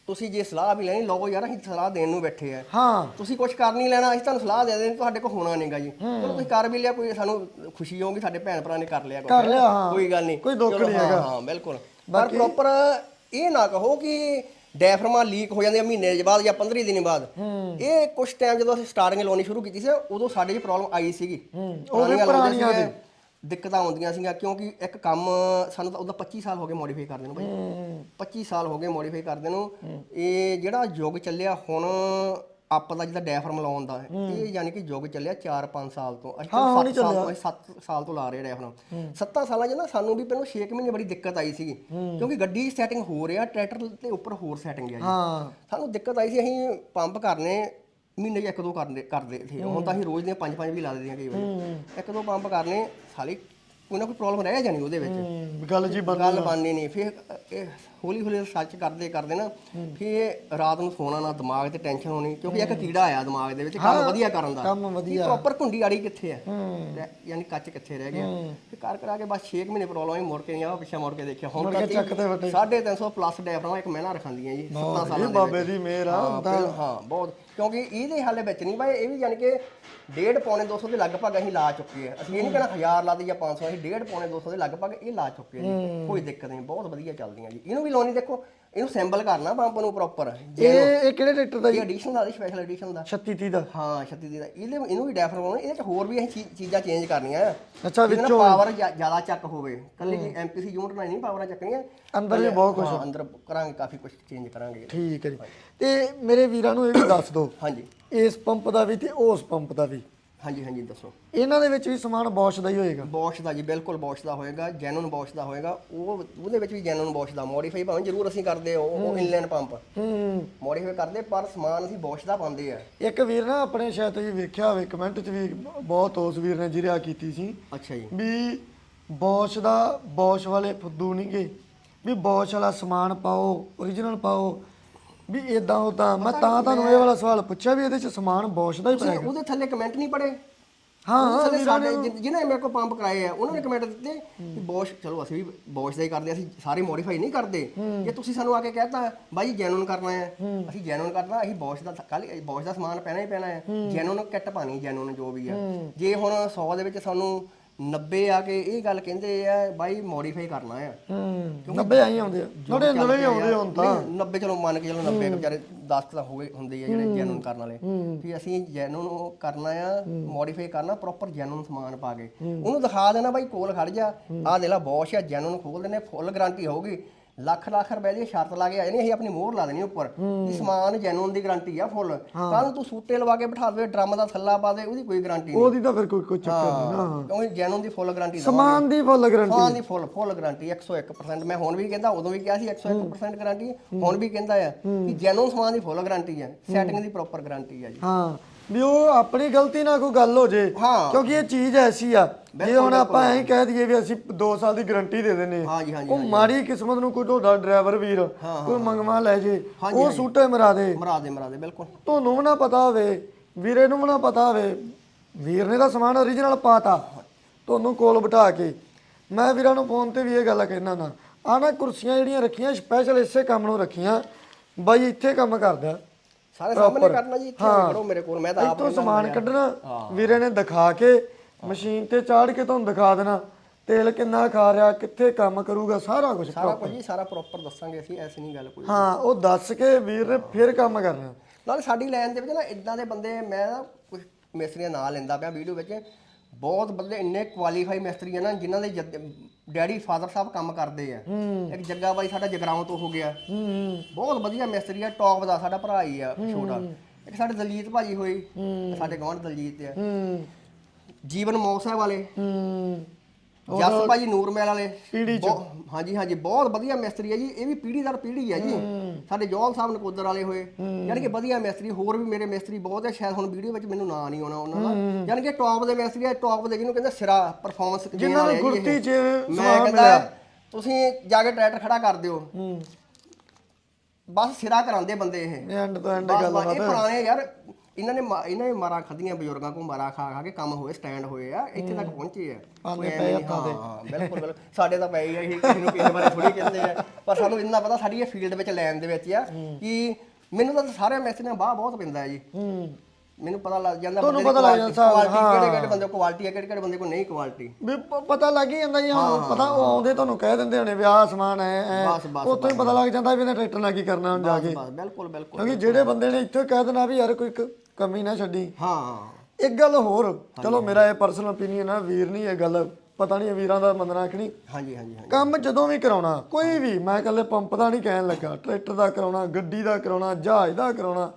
ਤੁਸੀਂ ਜੇ ਸਲਾਹ ਵੀ ਲੈਣੀ ਲਓ ਯਾਰ ਅਸੀਂ ਸਲਾਹ ਦੇਣ ਨੂੰ ਬੈਠੇ ਆ। ਹਾਂ। ਤੁਸੀਂ ਕੁਝ ਕਰ ਨਹੀਂ ਲੈਣਾ ਅਸੀਂ ਤੁਹਾਨੂੰ ਸਲਾਹ ਦੇ ਦੇਣੀ ਤੁਹਾਡੇ ਕੋਲ ਹੋਣਾ ਨਹੀਂਗਾ ਜੀ। ਚਲੋ ਤੁਸੀਂ ਕਰ ਵੀ ਲਿਆ ਕੋਈ ਸਾਨੂੰ ਖੁਸ਼ੀ ਹੋਊਗੀ ਸਾਡੇ ਭੈਣ ਭਰਾ ਨੇ ਕਰ ਲਿਆ। ਕਰ ਲਿਆ, ਹਾਂ। ਕੋਈ ਗੱਲ ਨਹੀਂ। ਕੋਈ ਦੁੱਖ ਨਹੀਂ ਹੈਗਾ। ਹਾਂ ਬਿਲਕੁਲ। ਪਰ ਪ੍ਰੋਪਰ ਇਹ ਨਾ ਕਹੋ ਕਿ ਡੈਫਰਮਾ ਲੀਕ ਹੋ ਜਾਂਦੇ ਆ ਮਹੀਨੇ ਦੇ ਬਾਅਦ ਜਾਂ 15 ਦਿਨ ਬਾਅਦ। ਇਹ ਕੁਝ ਟਾਈਮ ਜਦੋਂ ਅਸੀਂ ਸਟਾਰਟਿੰਗ ਲਾਉਣੀ ਸ਼ੁਰੂ ਕੀਤੀ ਸੀ ਉਦੋਂ ਸਾਡੇ 'ਚ ਪ੍ਰੋਬਲਮ ਆਈ ਸੀਗੀ। ਲਾਉਂਦੇ ਪੁਰਾਣੀਆਂ ਸੀਗੇ, ਦਿੱਕਤਾਂ ਆਉਂਦੀਆਂ ਸੀਗੀਆਂ ਕਿਉਂਕਿ ਇੱਕ ਕੰਮ ਸਾਨੂੰ ਤਾਂ ਉਹਦਾ 25 ਸਾਲ ਹੋ ਗਏ ਮੋਡੀਫਾਈ ਕਰਦੇ ਨੂੰ ਬਾਈ 25 ਸਾਲ ਹੋ ਗਏ ਮੋਡੀਫਾਈ ਕਰਦੇ ਨੂੰ। ਇਹ ਜਿਹੜਾ ਯੁੱਗ ਚੱਲਿਆ ਹੁਣ ਅਪ ਦਾ ਜਿਹਦਾ ਡੈਫਰਮ ਲਾਉਣ ਦਾ ਇਹ ਯਾਨੀ ਕਿ ਯੁੱਗ ਚੱਲਿਆ 4-5 ਸਾਲ ਤੋਂ। ਅਸੀਂ 7 ਸਾਲ ਤੋਂ 7 ਸਾਲ ਤੋਂ ਲਾ ਰਹੇ ਡੈਫਰਮ 7 ਸਾਲਾਂ 'ਚ ਨਾ ਸਾਨੂੰ ਵੀ ਪਹਿਲਾਂ 6 ਮਹੀਨੇ ਬੜੀ ਦਿੱਕਤ ਆਈ ਸੀਗੀ। ਕਿਉਂਕਿ ਗੱਡੀ ਸੈਟਿੰਗ ਹੋ ਰਿਹਾ ਟਰੈਕਟਰ ਦੇ ਉੱਪਰ ਹੋਰ ਸੈਟਿੰਗ ਹੈ ਜੀ। ਸਾਨੂੰ ਦਿੱਕਤ ਆਈ ਸੀ ਅਸੀਂ ਪੰਪ ਕਰਨੇ ਮਹੀਨੇ 'ਚ ਇੱਕ ਦੋ ਕਰਦੇ ਕਰਦੇ ਸੀ। ਹੁਣ ਤਾਂ ਅਸੀਂ ਰੋਜ਼ ਦੀਆਂ ਪੰਜ ਪੰਜ ਵੀ ਲਾ ਦਿੰਦੇ ਹਾਂ ਕਈ ਵਾਰੀ। ਇੱਕ ਦੋ ਪੰਪ ਕਰਨੇ ਸਾਲੀ ਕੋਈ ਨਾ ਕੋਈ ਪ੍ਰੋਬਲਮ ਰਹਿ ਜਾਣੀ ਉਹਦੇ ਵਿੱਚ। ਗੱਲ ਜੀ ਗੱਲ ਬਣਨੀ ਨਹੀਂ ਫਿਰ ਇਹ ਹੌਲੀ ਹੌਲੀ ਰਿਸਰਚ ਕਰਦੇ ਕਰਦੇ ਨਾ ਫਿਰ ਰਾਤ ਨੂੰ ਸੋਣਾ ਨਾ ਦਿਮਾਗ ਤੇ ਟੈਨਸ਼ਨ ਹੋਣੀ ਕਿਉਂਕਿ ਇੱਕ ਕੀੜਾ ਆਇਆ ਦਿਮਾਗ ਦੇ ਵਿੱਚ ਕੰਮ ਵਧੀਆ ਕਰਨ ਦਾ। ਕੰਮ ਵਧੀਆ। ਪ੍ਰੋਪਰ ਕੁੰਡੀ ਆੜੀ ਕਿੱਥੇ ਹੈ। ਰਹਿ- ਯਾਨੀ ਕੱਚ ਕਿੱਥੇ ਰਹਿ ਗਿਆ। ਫਿਰ ਕਰ ਕਰਾ ਕੇ ਬਸ 6 ਮਹੀਨੇ ਪ੍ਰੋਬਲਮ ਹੀ ਮੁੜ ਕੇ ਨਹੀਂ ਆ ਪਿੱਛੇ ਮੁੜ ਕੇ ਦੇਖਿਆ। ਹੁਣ ਮੁੜ ਕੇ ਚੱਕ ਤੇ ਵੱਟੇ। 350 ਪਲੱਸ ਡੈਫਰਮ ਇੱਕ ਮਹੀਨਾ ਰਖਾਂਦੀਆਂ ਜੀ 7 ਸਾਲਾਂ ਦੇ ਬਾਬੇ। ਦੀ ਮਿਹਰ ਆ, ਹਾਂ, ਤਾਂ- ਫਿਰ- ਹਾਂ ਬਹੁਤ। ਕਿਉਂਕਿ ਇਹਦੇ ਹਾਲੇ ਵਿੱਚ ਨਹੀਂ ਬਾਈ ਇਹ ਵੀ ਯਾਨੀ ਕਿ ਡੇਢ ਪੌਣੇ 200 ਦੇ ਲਗਭਗ ਅਸੀਂ ਲਾ ਚੁੱਕੇ ਆ। ਅਸੀਂ ਇਹ ਨਹੀਂ ਕਹਿੰਦਾ 1000 ਲਾ ਦੀ ਜਾਂ 500 ਅਸੀਂ ਡੇਢ ਪੌਣੇ 200 ਦੇ ਲਗਭਗ ਇਹ ਲਾ ਚੁੱਕੇ ਆ ਜੀ। ਕੋਈ ਦਿੱਕਤ ਨਹੀਂ ਬਹੁਤ ਵਧੀਆ ਚੱਲਦੀਆਂ ਜੀ। ਇਹਨੂੰ ਵੀ ਲਾਉਣੀ ਦੇਖੋ ਇਹਨੂੰ ਸੈਂਬਲ ਕਰਨਾ ਪੰਪ ਨੂੰ ਪ੍ਰੋਪਰ ਇਹ ਇਹ ਕਿਹੜੇ ਟਰੈਕਟਰ ਦਾ ਇਹ ਜੀ ਐਡੀਸ਼ਨ ਦਾ ਸਪੈਸ਼ਲ ਐਡੀਸ਼ਨ ਦਾ। 36 30 ਦਾ? ਹਾਂ 36 ਦੀ। ਇਹਦੇ ਇਹਨੂੰ ਵੀ ਡੈਫਰ ਪਾਉਣਾ ਇਹਦੇ ਚ ਹੋਰ ਵੀ ਅਸੀਂ ਚੀ- ਚੀਜ਼ਾਂ ਚੇਂਜ ਕਰਨੀਆਂ। ਆ ਅੱਛਾ ਵਿੱਚੋਂ ਪਾਵਰ ਜ਼ਿਆਦਾ ਚੱਕ ਹੋਵੇ। ਕੱਲੀ ਜੀ ਐਮਪੀਸੀ ਯੂਨਿਟ ਨਾਲ ਨਹੀਂ ਪਾਵਰਾਂ ਚੱਕਣੀਆਂ। ਅੰਦਰ ਵੀ ਬਹੁਤ ਕੁਝ ਹਾਂ, ਅੰਦਰ ਕਰਾਂਗੇ ਕਾਫੀ ਕੁਝ ਚੇਂਜ ਕਰਾਂਗੇ। ਠੀਕ ਹੈ ਜੀ। ਤੇ ਮੇਰੇ ਵੀਰਾਂ ਨੂੰ ਇਹ ਵੀ ਦੱਸ ਦਿਓ। ਹਾਂਜੀ। ਇਸ ਪੰਪ ਦਾ ਵੀ ਤੇ ਉਸ ਪੰਪ ਦਾ ਵੀ। ਹਾਂਜੀ ਹਾਂਜੀ ਦੱਸੋ। ਇਹਨਾਂ ਦੇ ਵਿੱਚ ਵੀ ਸਮਾਨ ਬੌਸ਼ ਦਾ ਹੀ ਹੋਏਗਾ। ਬੋਸ਼ ਦਾ ਜੀ ਬਿਲਕੁਲ ਬੋਸ਼ ਦਾ ਹੋਏਗਾ ਜੈਨੂਨ ਬੋਸ਼ ਦਾ ਹੋਏਗਾ। ਉਹ ਉਹਦੇ ਵਿੱਚ ਵੀ ਜੈਨੂਨ ਬੋਸ਼ ਦਾ ਮੋਡੀਫਾਈ ਭਾਵੇਂ ਜ਼ਰੂਰ ਅਸੀਂ ਕਰਦੇ ਉਹ ਉਹ ਇਨਲਾਈਨ ਪੰਪ ਹੂੰ ਮੋਡੀਫਾਈ ਕਰਦੇ ਪਰ ਸਮਾਨ ਅਸੀਂ ਬੋਸ਼ ਦਾ ਪਾਉਂਦੇ ਆ। ਇੱਕ ਵੀਰ ਨਾ ਆਪਣੇ ਸ਼ਾਇਦ ਤੁਸੀਂ ਵੇਖਿਆ ਹੋਵੇ ਕਮੈਂਟ 'ਚ ਵੀ ਬਹੁਤ ਉਸ ਵੀਰ ਨੇ ਜਿਰਿਆ ਕੀਤੀ ਸੀ। ਅੱਛਾ ਜੀ। ਵੀ ਬੌਸ਼ ਦਾ ਬੌਸ਼ ਵਾਲੇ ਫੁੱਦੂ ਨਹੀਂਗੇ ਵੀ ਬੌਸ਼ ਵਾਲਾ ਸਮਾਨ ਪਾਓ origignal ਪਾਓ ਵੀ ਇਦਾਂ ਉਦਾਂ ਮੈਂ ਤਾਂ ਤੁਹਾਨੂੰ ਇਹ ਵਾਲਾ ਸਵਾਲ ਪੁੱਛਿਆ ਵੀ ਇਹਦੇ 'ਚ ਸਮਾਨ ਬੌਸ਼ ਦਾ ਹੀ ਤੁਸੀਂ ਉਹਦੇ ਥੱਲੇ ਕਮੈਂਟ ਨਹੀਂ ਪੜੇ ਹਾਂ ਥੱਲੇ ਸਾਡੇ ਜਿ- ਜਿਨ੍ਹਾਂ ਨੇ ਮੇਰੇ ਕੋਲ ਪੰਪ ਕਰਾਏ ਆ ਉਹਨਾਂ ਨੇ ਕਮੈਂਟ ਦਿੱਤੇ ਕਿ ਬੋਸ਼ ਚਲੋ ਅਸੀਂ ਵੀ ਬੋਸ਼ ਦਾ ਹੀ ਕਰਦੇ ਅਸੀਂ ਸਾਰੇ ਮੋਡੀਫਾਈ ਨਹੀਂ ਕਰਦੇ। ਜੇ ਤੁਸੀਂ ਸਾਨੂੰ ਆ ਕੇ ਕਹਿਤਾ ਬਾਈ ਜੈਨੂਨ ਕਰਨਾ ਹੈ ਅਸੀਂ ਜੈਨੂਨ ਕਰਨਾ ਅਸੀਂ ਬੋਸ਼ ਦਾ ਕੱਲ ਬੋਸ਼ ਦਾ ਸਮਾਨ ਪੈਣਾ ਹੀ ਪੈਣਾ ਹੈ। ਜੈਨੂਨ ਕਿੱਟ ਪਾਣੀ ਜੈਨੂਨ ਜੋ ਵੀ ਆ। ਜੇ ਹੁਣ 100 ਦੇ ਵਿੱਚ ਸਾਨੂੰ 90 ਆ ਕੇ ਇਹ ਗੱਲ ਕਹਿੰਦੇ ਆ ਬਾਈ ਮੋਡੀਫਾਈ ਕਰਨਾ ਆ। ਹੂੰ 90 ਆਈ ਆਉਂਦੇ ਆ। ਥੋੜੇ ਹੀ ਆਉਂਦੇ ਹੁਣ ਤਾਂ। ਨਹੀਂ, 90 ਚਲੋ ਮੰਨ ਕੇ ਚਲੋ 90 ਕੁ ਵਿਚਾਰੇ 10 ਤਾਂ ਹੋਏ ਹੁੰਦੇ ਆ ਜਿਹੜੇ ਜੈਨੂਨ ਕਰਨ ਵਾਲੇ। ਵੀ ਅਸੀਂ ਜੈਨੂਨ ਕਰਨਾ ਆ ਮੋਡੀਫਾਈ ਕਰਨਾ ਪ੍ਰੋਪਰ ਜੈਨੂਨ ਸਮਾਨ ਪਾ ਕੇ। ਉਹਨੂੰ ਦਿਖਾ ਦੇਣਾ ਬਾਈ ਕੋਲ ਖੜ ਜਾ। ਆਹ ਦੇ ਲਾ ਬੋਸ਼ ਆ ਜੈਨੂਨ ਖੋਲ ਦੇਣੇ ਫੁੱਲ ਗਾਰੰਟੀ ਹੋਊਗੀ। ਲੱਖ ਲੱਖ ਰੁਪਏ ਦੀ ਸ਼ਰਤ ਲਾ ਕੇ ਆਏ ਨਹੀਂ ਅਸੀਂ ਆਪਣੀ ਮੋਹਰ ਲਾ ਦੇਣੀ ਉੱਪਰ। ਕਿ ਸਮਾਨ ਜੈਨੂਨ ਦੀ ਗਾਰੰਟੀ ਆ ਫੁੱਲ ਕੱਲ ਤੂੰ ਸੂਟੇ ਲਵਾ ਕੇ ਬਿਠਾ ਦੇ ਡਰਮ ਦਾ ਥੱਲਾ ਪਾ ਦੇ ਉਹਦੀ ਕੋਈ ਗਾਰੰਟੀ ਨਹੀਂ। ਉਹਦੀ ਤਾਂ ਫਿਰ ਕੋਈ ਕੋਈ ਚੱਕਰ ਨਹੀਂ ਨਾ ਕਿਉਂਕਿ ਜੈਨੂਨ ਦੀ ਫੁੱਲ ਗਾਰੰਟੀ ਸਮਾਨ ਦੀ ਫੁੱਲ ਗਰੰਟੀ ਹਾਂ ਦੀ ਫੁੱਲ ਫੁੱਲ ਗਾਰੰਟੀ 101% ਮੈਂ ਹੁਣ ਵੀ ਕਹਿੰਦਾ ਉਦੋਂ ਵੀ ਕਿਹਾ ਸੀ 101% ਗਾਰੰਟੀ ਹੁਣ ਵੀ ਕਹਿੰਦਾ ਆ ਕਿ ਜੈਨੂਨ ਸਮਾਨ ਦੀ ਫੁੱਲ ਗਾਰੰਟੀ ਆ। ਸੈਟਿੰਗ ਦੀ ਪ੍ਰੋਪਰ ਗਾਰੰਟੀ ਆ ਜੀ। ਹਾਂ। ਵੀ ਉਹ ਆਪਣੀ ਗਲਤੀ ਨਾਲ ਕੋਈ ਗੱਲ ਹੋ ਜੇ ਹਾਂ। ਕਿਉਂਕਿ ਇਹ ਚੀਜ਼ ਐਸੀ ਆ ਜੇ ਹੁਣ ਆਪਾਂ ਐਂ ਕਹਿ ਦਈਏ ਵੀ ਅਸੀਂ 2 ਸਾਲ ਦੀ ਗਾਰੰਟੀ ਦੇ ਦਿੰਨੇ ਆ। ਹਾਂਜੀ ਹਾਂਜੀ ਉਹ ਮਾੜੀ ਕਿਸਮਤ ਨੂੰ ਕੋਈ ਤੁਹਾਡਾ ਡਰਾਈਵਰ ਵੀਰ ਕੋਈ ਮੰਗਵਾ ਲੈ ਜੇ ਉਹ ਸੂਟੇ ਮਰਾ ਦੇ। ਮਰਾ ਦੇ ਮਰਾ ਦੇ ਬਿਲਕੁਲ। ਤੁਹਾਨੂੰ ਵੀ ਨਾ ਪਤਾ ਹੋਵੇ ਵੀਰੇ ਨੂੰ ਵੀ ਨਾ ਪਤਾ ਹੋਵੇ ਵੀਰ ਨੇ ਤਾਂ ਸਮਾਨ origignal ਪਾਤਾ। ਤੁਹਾਨੂੰ ਕੋਲ ਬਿਠਾ ਕੇ। ਮੈਂ ਵੀਰਾਂ ਨੂੰ ਫੋਨ ਤੇ ਵੀ ਇਹ ਗੱਲ ਕਹਿਣਾ ਨਾ ਆ ਨਾ ਕੁਰਸੀਆਂ ਜਿਹੜੀਆਂ ਰੱਖੀਆਂ ਸਪੈਸ਼ਲ ਇਸੇ ਕੰਮ ਨੂੰ ਰੱਖੀਆਂ। ਬਾਈ ਇੱਥੇ ਕੰਮ ਕਰਦਾ। ਸਾਰੇ ਸਾਹਮਣੇ ਕਰਨਾ ਜੀ ਇੱਥੇ ਖੜੋ ਮੇਰੇ ਕੋਲ ਮੈਂ ਤਾਂ ਆਪ ਇੱਥੋਂ ਸਮਾਨ ਕੱਢਣਾ ਵੀਰੇ ਨੇ ਦਿਖਾ ਕੇ ਮਸ਼ੀਨ ਤੇ ਚਾੜ ਕੇ ਤੁਹਾਨੂੰ ਦਿਖਾ ਦੇਣਾ ਤੇਲ ਕਿੰਨਾ ਖਾ ਰਿਹਾ ਕਿੱਥੇ ਕੰਮ ਕਰੂਗਾ ਸਾਰਾ ਕੁਝ ਸਾਰਾ ਕੁਝ ਜੀ ਸਾਰਾ ਪ੍ਰੋਪਰ ਦੱਸਾਂਗੇ ਅਸੀਂ ਐਸੀ ਨਹੀਂ ਗੱਲ ਕੋਈ। ਹਾਂ ਉਹ ਦੱਸ ਕੇ ਵੀਰ ਨੇ ਫਿਰ ਕੰਮ ਕਰਨਾ। ਨਾਲ ਸਾਡੀ ਲਾਈਨ ਦੇ ਵਿੱਚ ਨਾ ਇਦਾਂ ਦੇ ਬੰਦੇ ਮੈਂ ਨਾ ਕੁਝ ਮਿਸਤਰੀਆਂ ਨਾਂ ਲੈਂਦਾ ਪਿਆ ਵੀਡੀਓ ਵਿੱਚ ਬਹੁਤ ਬੰਦੇ ਇੰਨੇ ਕੁਆਲੀਫਾਈ ਮਿਸਤਰੀ ਆ ਨਾ ਜਿਨ੍ਹਾਂ ਦੇ ਜਦ- ਡੈਡੀ ਫਾਦਰ ਸਾਹਿਬ ਕੰਮ ਕਰਦੇ ਆ। ਇੱਕ ਜੱਗਾ ਬਾਈ ਸਾਡਾ ਜਗਰਾਉਂ ਤੋਂ ਹੋ ਗਿਆ। ਬਹੁਤ ਵਧੀਆ ਮਿਸਤਰੀ ਆ ਟੌਪ ਦਾ ਸਾਡਾ ਭਰਾ ਹੀ ਆ ਛੋਟਾ। ਇੱਕ ਸਾਡੇ ਦਲਜੀਤ ਭਾਜੀ ਹੋਈ ਸਾਡੇ ਗਵਾਂਢ ਦਲਜੀਤ ਆ। ਹੂੰ। ਜੀਵਨ ਮੌਸਾ ਵਾਲੇ। ਹੂੰ। ਜਸ ਭਾਜੀ ਨੂਰਮਹਿਲ ਵਾਲੇ ਪੀੜ੍ਹੀ ਬਹੁਤ- ਹਾਂਜੀ ਹਾਂਜੀ ਬਹੁਤ ਵਧੀਆ ਮਿਸਤਰੀ ਆ ਜੀ ਇਹ ਵੀ ਪੀੜ੍ਹੀ ਦਰ ਪੀੜ੍ਹੀ ਆ ਜੀ ਸਾਡੇ ਜੋਲ ਸਾਹਿਬ ਨਕੋਦਰ ਵਾਲੇ ਹੋਏ ਯਾਨੀ ਕਿ ਵਧੀਆ ਮਿਸਤਰੀ ਹੋਰ ਵੀ ਮੇਰੇ ਮਿਸਤਰੀ ਬਹੁਤ ਆ ਸ਼ਾਇਦ ਹੁਣ ਵੀਡੀਓ ਵਿੱਚ ਮੈਨੂੰ ਨਾਂ ਨਹੀਂ ਆਉਣਾ ਉਹਨਾਂ ਦਾ। ਯਾਨੀ ਕਿ ਟੌਪ ਦੇ ਮਿਸਤਰੀ ਆ ਟੌਪ ਦੇ ਜਿਹਨੂੰ ਕਹਿੰਦੇ ਸਿਰਾ ਪਰਫਾਰਮੈਂਸ ਜਿਨ੍ਹਾਂ ਨੂੰ ਗੁਰਤੀ ਚ ਮੈਂ ਕਹਿੰਦਾ ਮਿਲਿਆ। ਤੁਸੀਂ ਜਾ ਕੇ ਟਰੈਕਟਰ ਖੜਾ ਕਰ ਦਿਓ। ਹੂੰ। ਬਸ ਸਿਰਾ ਕਰਾਉਂਦੇ ਬੰਦੇ ਇਹ। ਐਂਡ ਤੋਂ ਐਂਡ ਗੱਲ ਬਸ ਇਹ ਪੁਰਾਣੇ ਯਾਰ ਇਹਨਾਂ ਨੇ ਮਾ- ਇਹਨਾਂ ਨੇ ਮਾਰਾਂ ਖਾਧੀਆਂ ਬਜ਼ੁਰਗਾਂ ਕੋਲ ਮਾਰਾਂ ਖਾ ਖਾ ਕੇ ਕੰਮ ਹੋਏ ਸਟੈਂਡ ਹੋਏ ਆ ਇੱਥੇ ਤੱਕ ਪਹੁੰਚੇ ਆ। ਕੋਈ ਐਵੇਂ ਨਹੀਂ, ਹਾਂ ਹਾਂ, ਬਿਲਕੁਲ ਬਿਲਕੁਲ। ਸਾਡੇ ਤਾਂ ਪਏ ਹੀ ਆ ਇਹ ਕਿਸੇ ਨੂੰ ਕਿਸੇ ਬਾਰੇ ਥੋੜੀ ਕਹਿੰਦੇ ਆ। ਪਰ ਸਾਨੂੰ ਇੰਨਾ ਪਤਾ ਸਾਡੀ ਇਹ ਫੀਲਡ ਵਿੱਚ ਲੈਣ ਦੇ ਵਿੱਚ ਆ ਕਿ ਮੈਨੂੰ ਤਾਂ ਸਾਰੇ ਮੈਸੇਜ ਨਾਲ ਬਾਹ ਬਹੁਤ ਪੈਂਦਾ ਹੈ ਜੀ। ਹੂੰ। ਮੈਨੂੰ ਪਤਾ ਲੱਗ ਜਾਂਦਾ ਤੁਹਾਨੂੰ ਪਤਾ ਲੱਗ ਜਾਂਦਾ, ਹਾਂ। ਕਿਹੜੇ ਕਿਹੜੇ ਬੰਦੇ ਕੋਲ ਕੁਆਲਿਟੀ ਹੈ ਕਿਹੜੇ ਕਿਹੜੇ ਬੰਦੇ ਕੋਲ ਨਹੀਂ ਕੁਆਲਿਟੀ ਵੀ ਪ- ਪਤਾ ਲੱਗ ਹੀ ਜਾਂਦਾ ਜੀ ਹਾਂ ਪਤਾ ਉਹ ਆਉਂਦੇ ਤੁਹਾਨੂੰ ਕਹਿ ਦਿੰਦੇ ਹੋਣੇ ਵੀ ਆਹ ਸਮਾਨ ਹੈ ਐ। ਬਸ, ਉੱਥੋਂ ਹੀ ਪਤਾ ਲੱਗ ਜਾਂਦਾ ਵੀ ਇਹਨੇ ਟਰੈਕਟਰ ਨਾਲ ਕੀ ਕਰਨਾ ਹੁਣ ਜਾ ਕੇ। ਬਸ ਬਿਲਕੁਲ ਬਿਲਕੁਲ ਕਿਉਂਕਿ ਜਿਹੜੇ ਬੰਦੇ ਨੇ ਇੱਥੇ ਕਹਿ ਦੇਣਾ ਵੀ ਯਾਰ ਕੋਈ ਕ- ਕਮੀ ਨਾ ਛੱਡੀ। ਹਾਂ। ਇੱਕ ਗੱਲ ਹੋਰ ਚਲੋ ਮੇਰਾ ਇਹ ਪਰਸਨਲ ਓਪੀਨੀਅਨ ਆ ਵੀਰ ਨਹੀਂ ਇਹ ਗੱਲ ਪਤਾ ਨਹੀਂ ਵੀਰਾਂ ਦਾ ਮੰਨਣਾ ਆਖਣੀ ਹਾਂਜੀ ਹਾਂਜੀ ਹਾਂਜੀ। ਕੰਮ ਜਦੋਂ ਵੀ ਕਰਾਉਣਾ ਕੋਈ ਵੀ ਮੈਂ ਇਕੱਲੇ ਪੰਪ ਦਾ ਨਹੀਂ ਕਹਿਣ ਲੱਗਾ ਟਰੈਕਟਰ ਦਾ ਕਰਾਉਣਾ ਗੱਡੀ ਦਾ ਕਰਾਉਣਾ ਜਹਾਜ਼ ਦਾ ਕਰਾਉਣਾ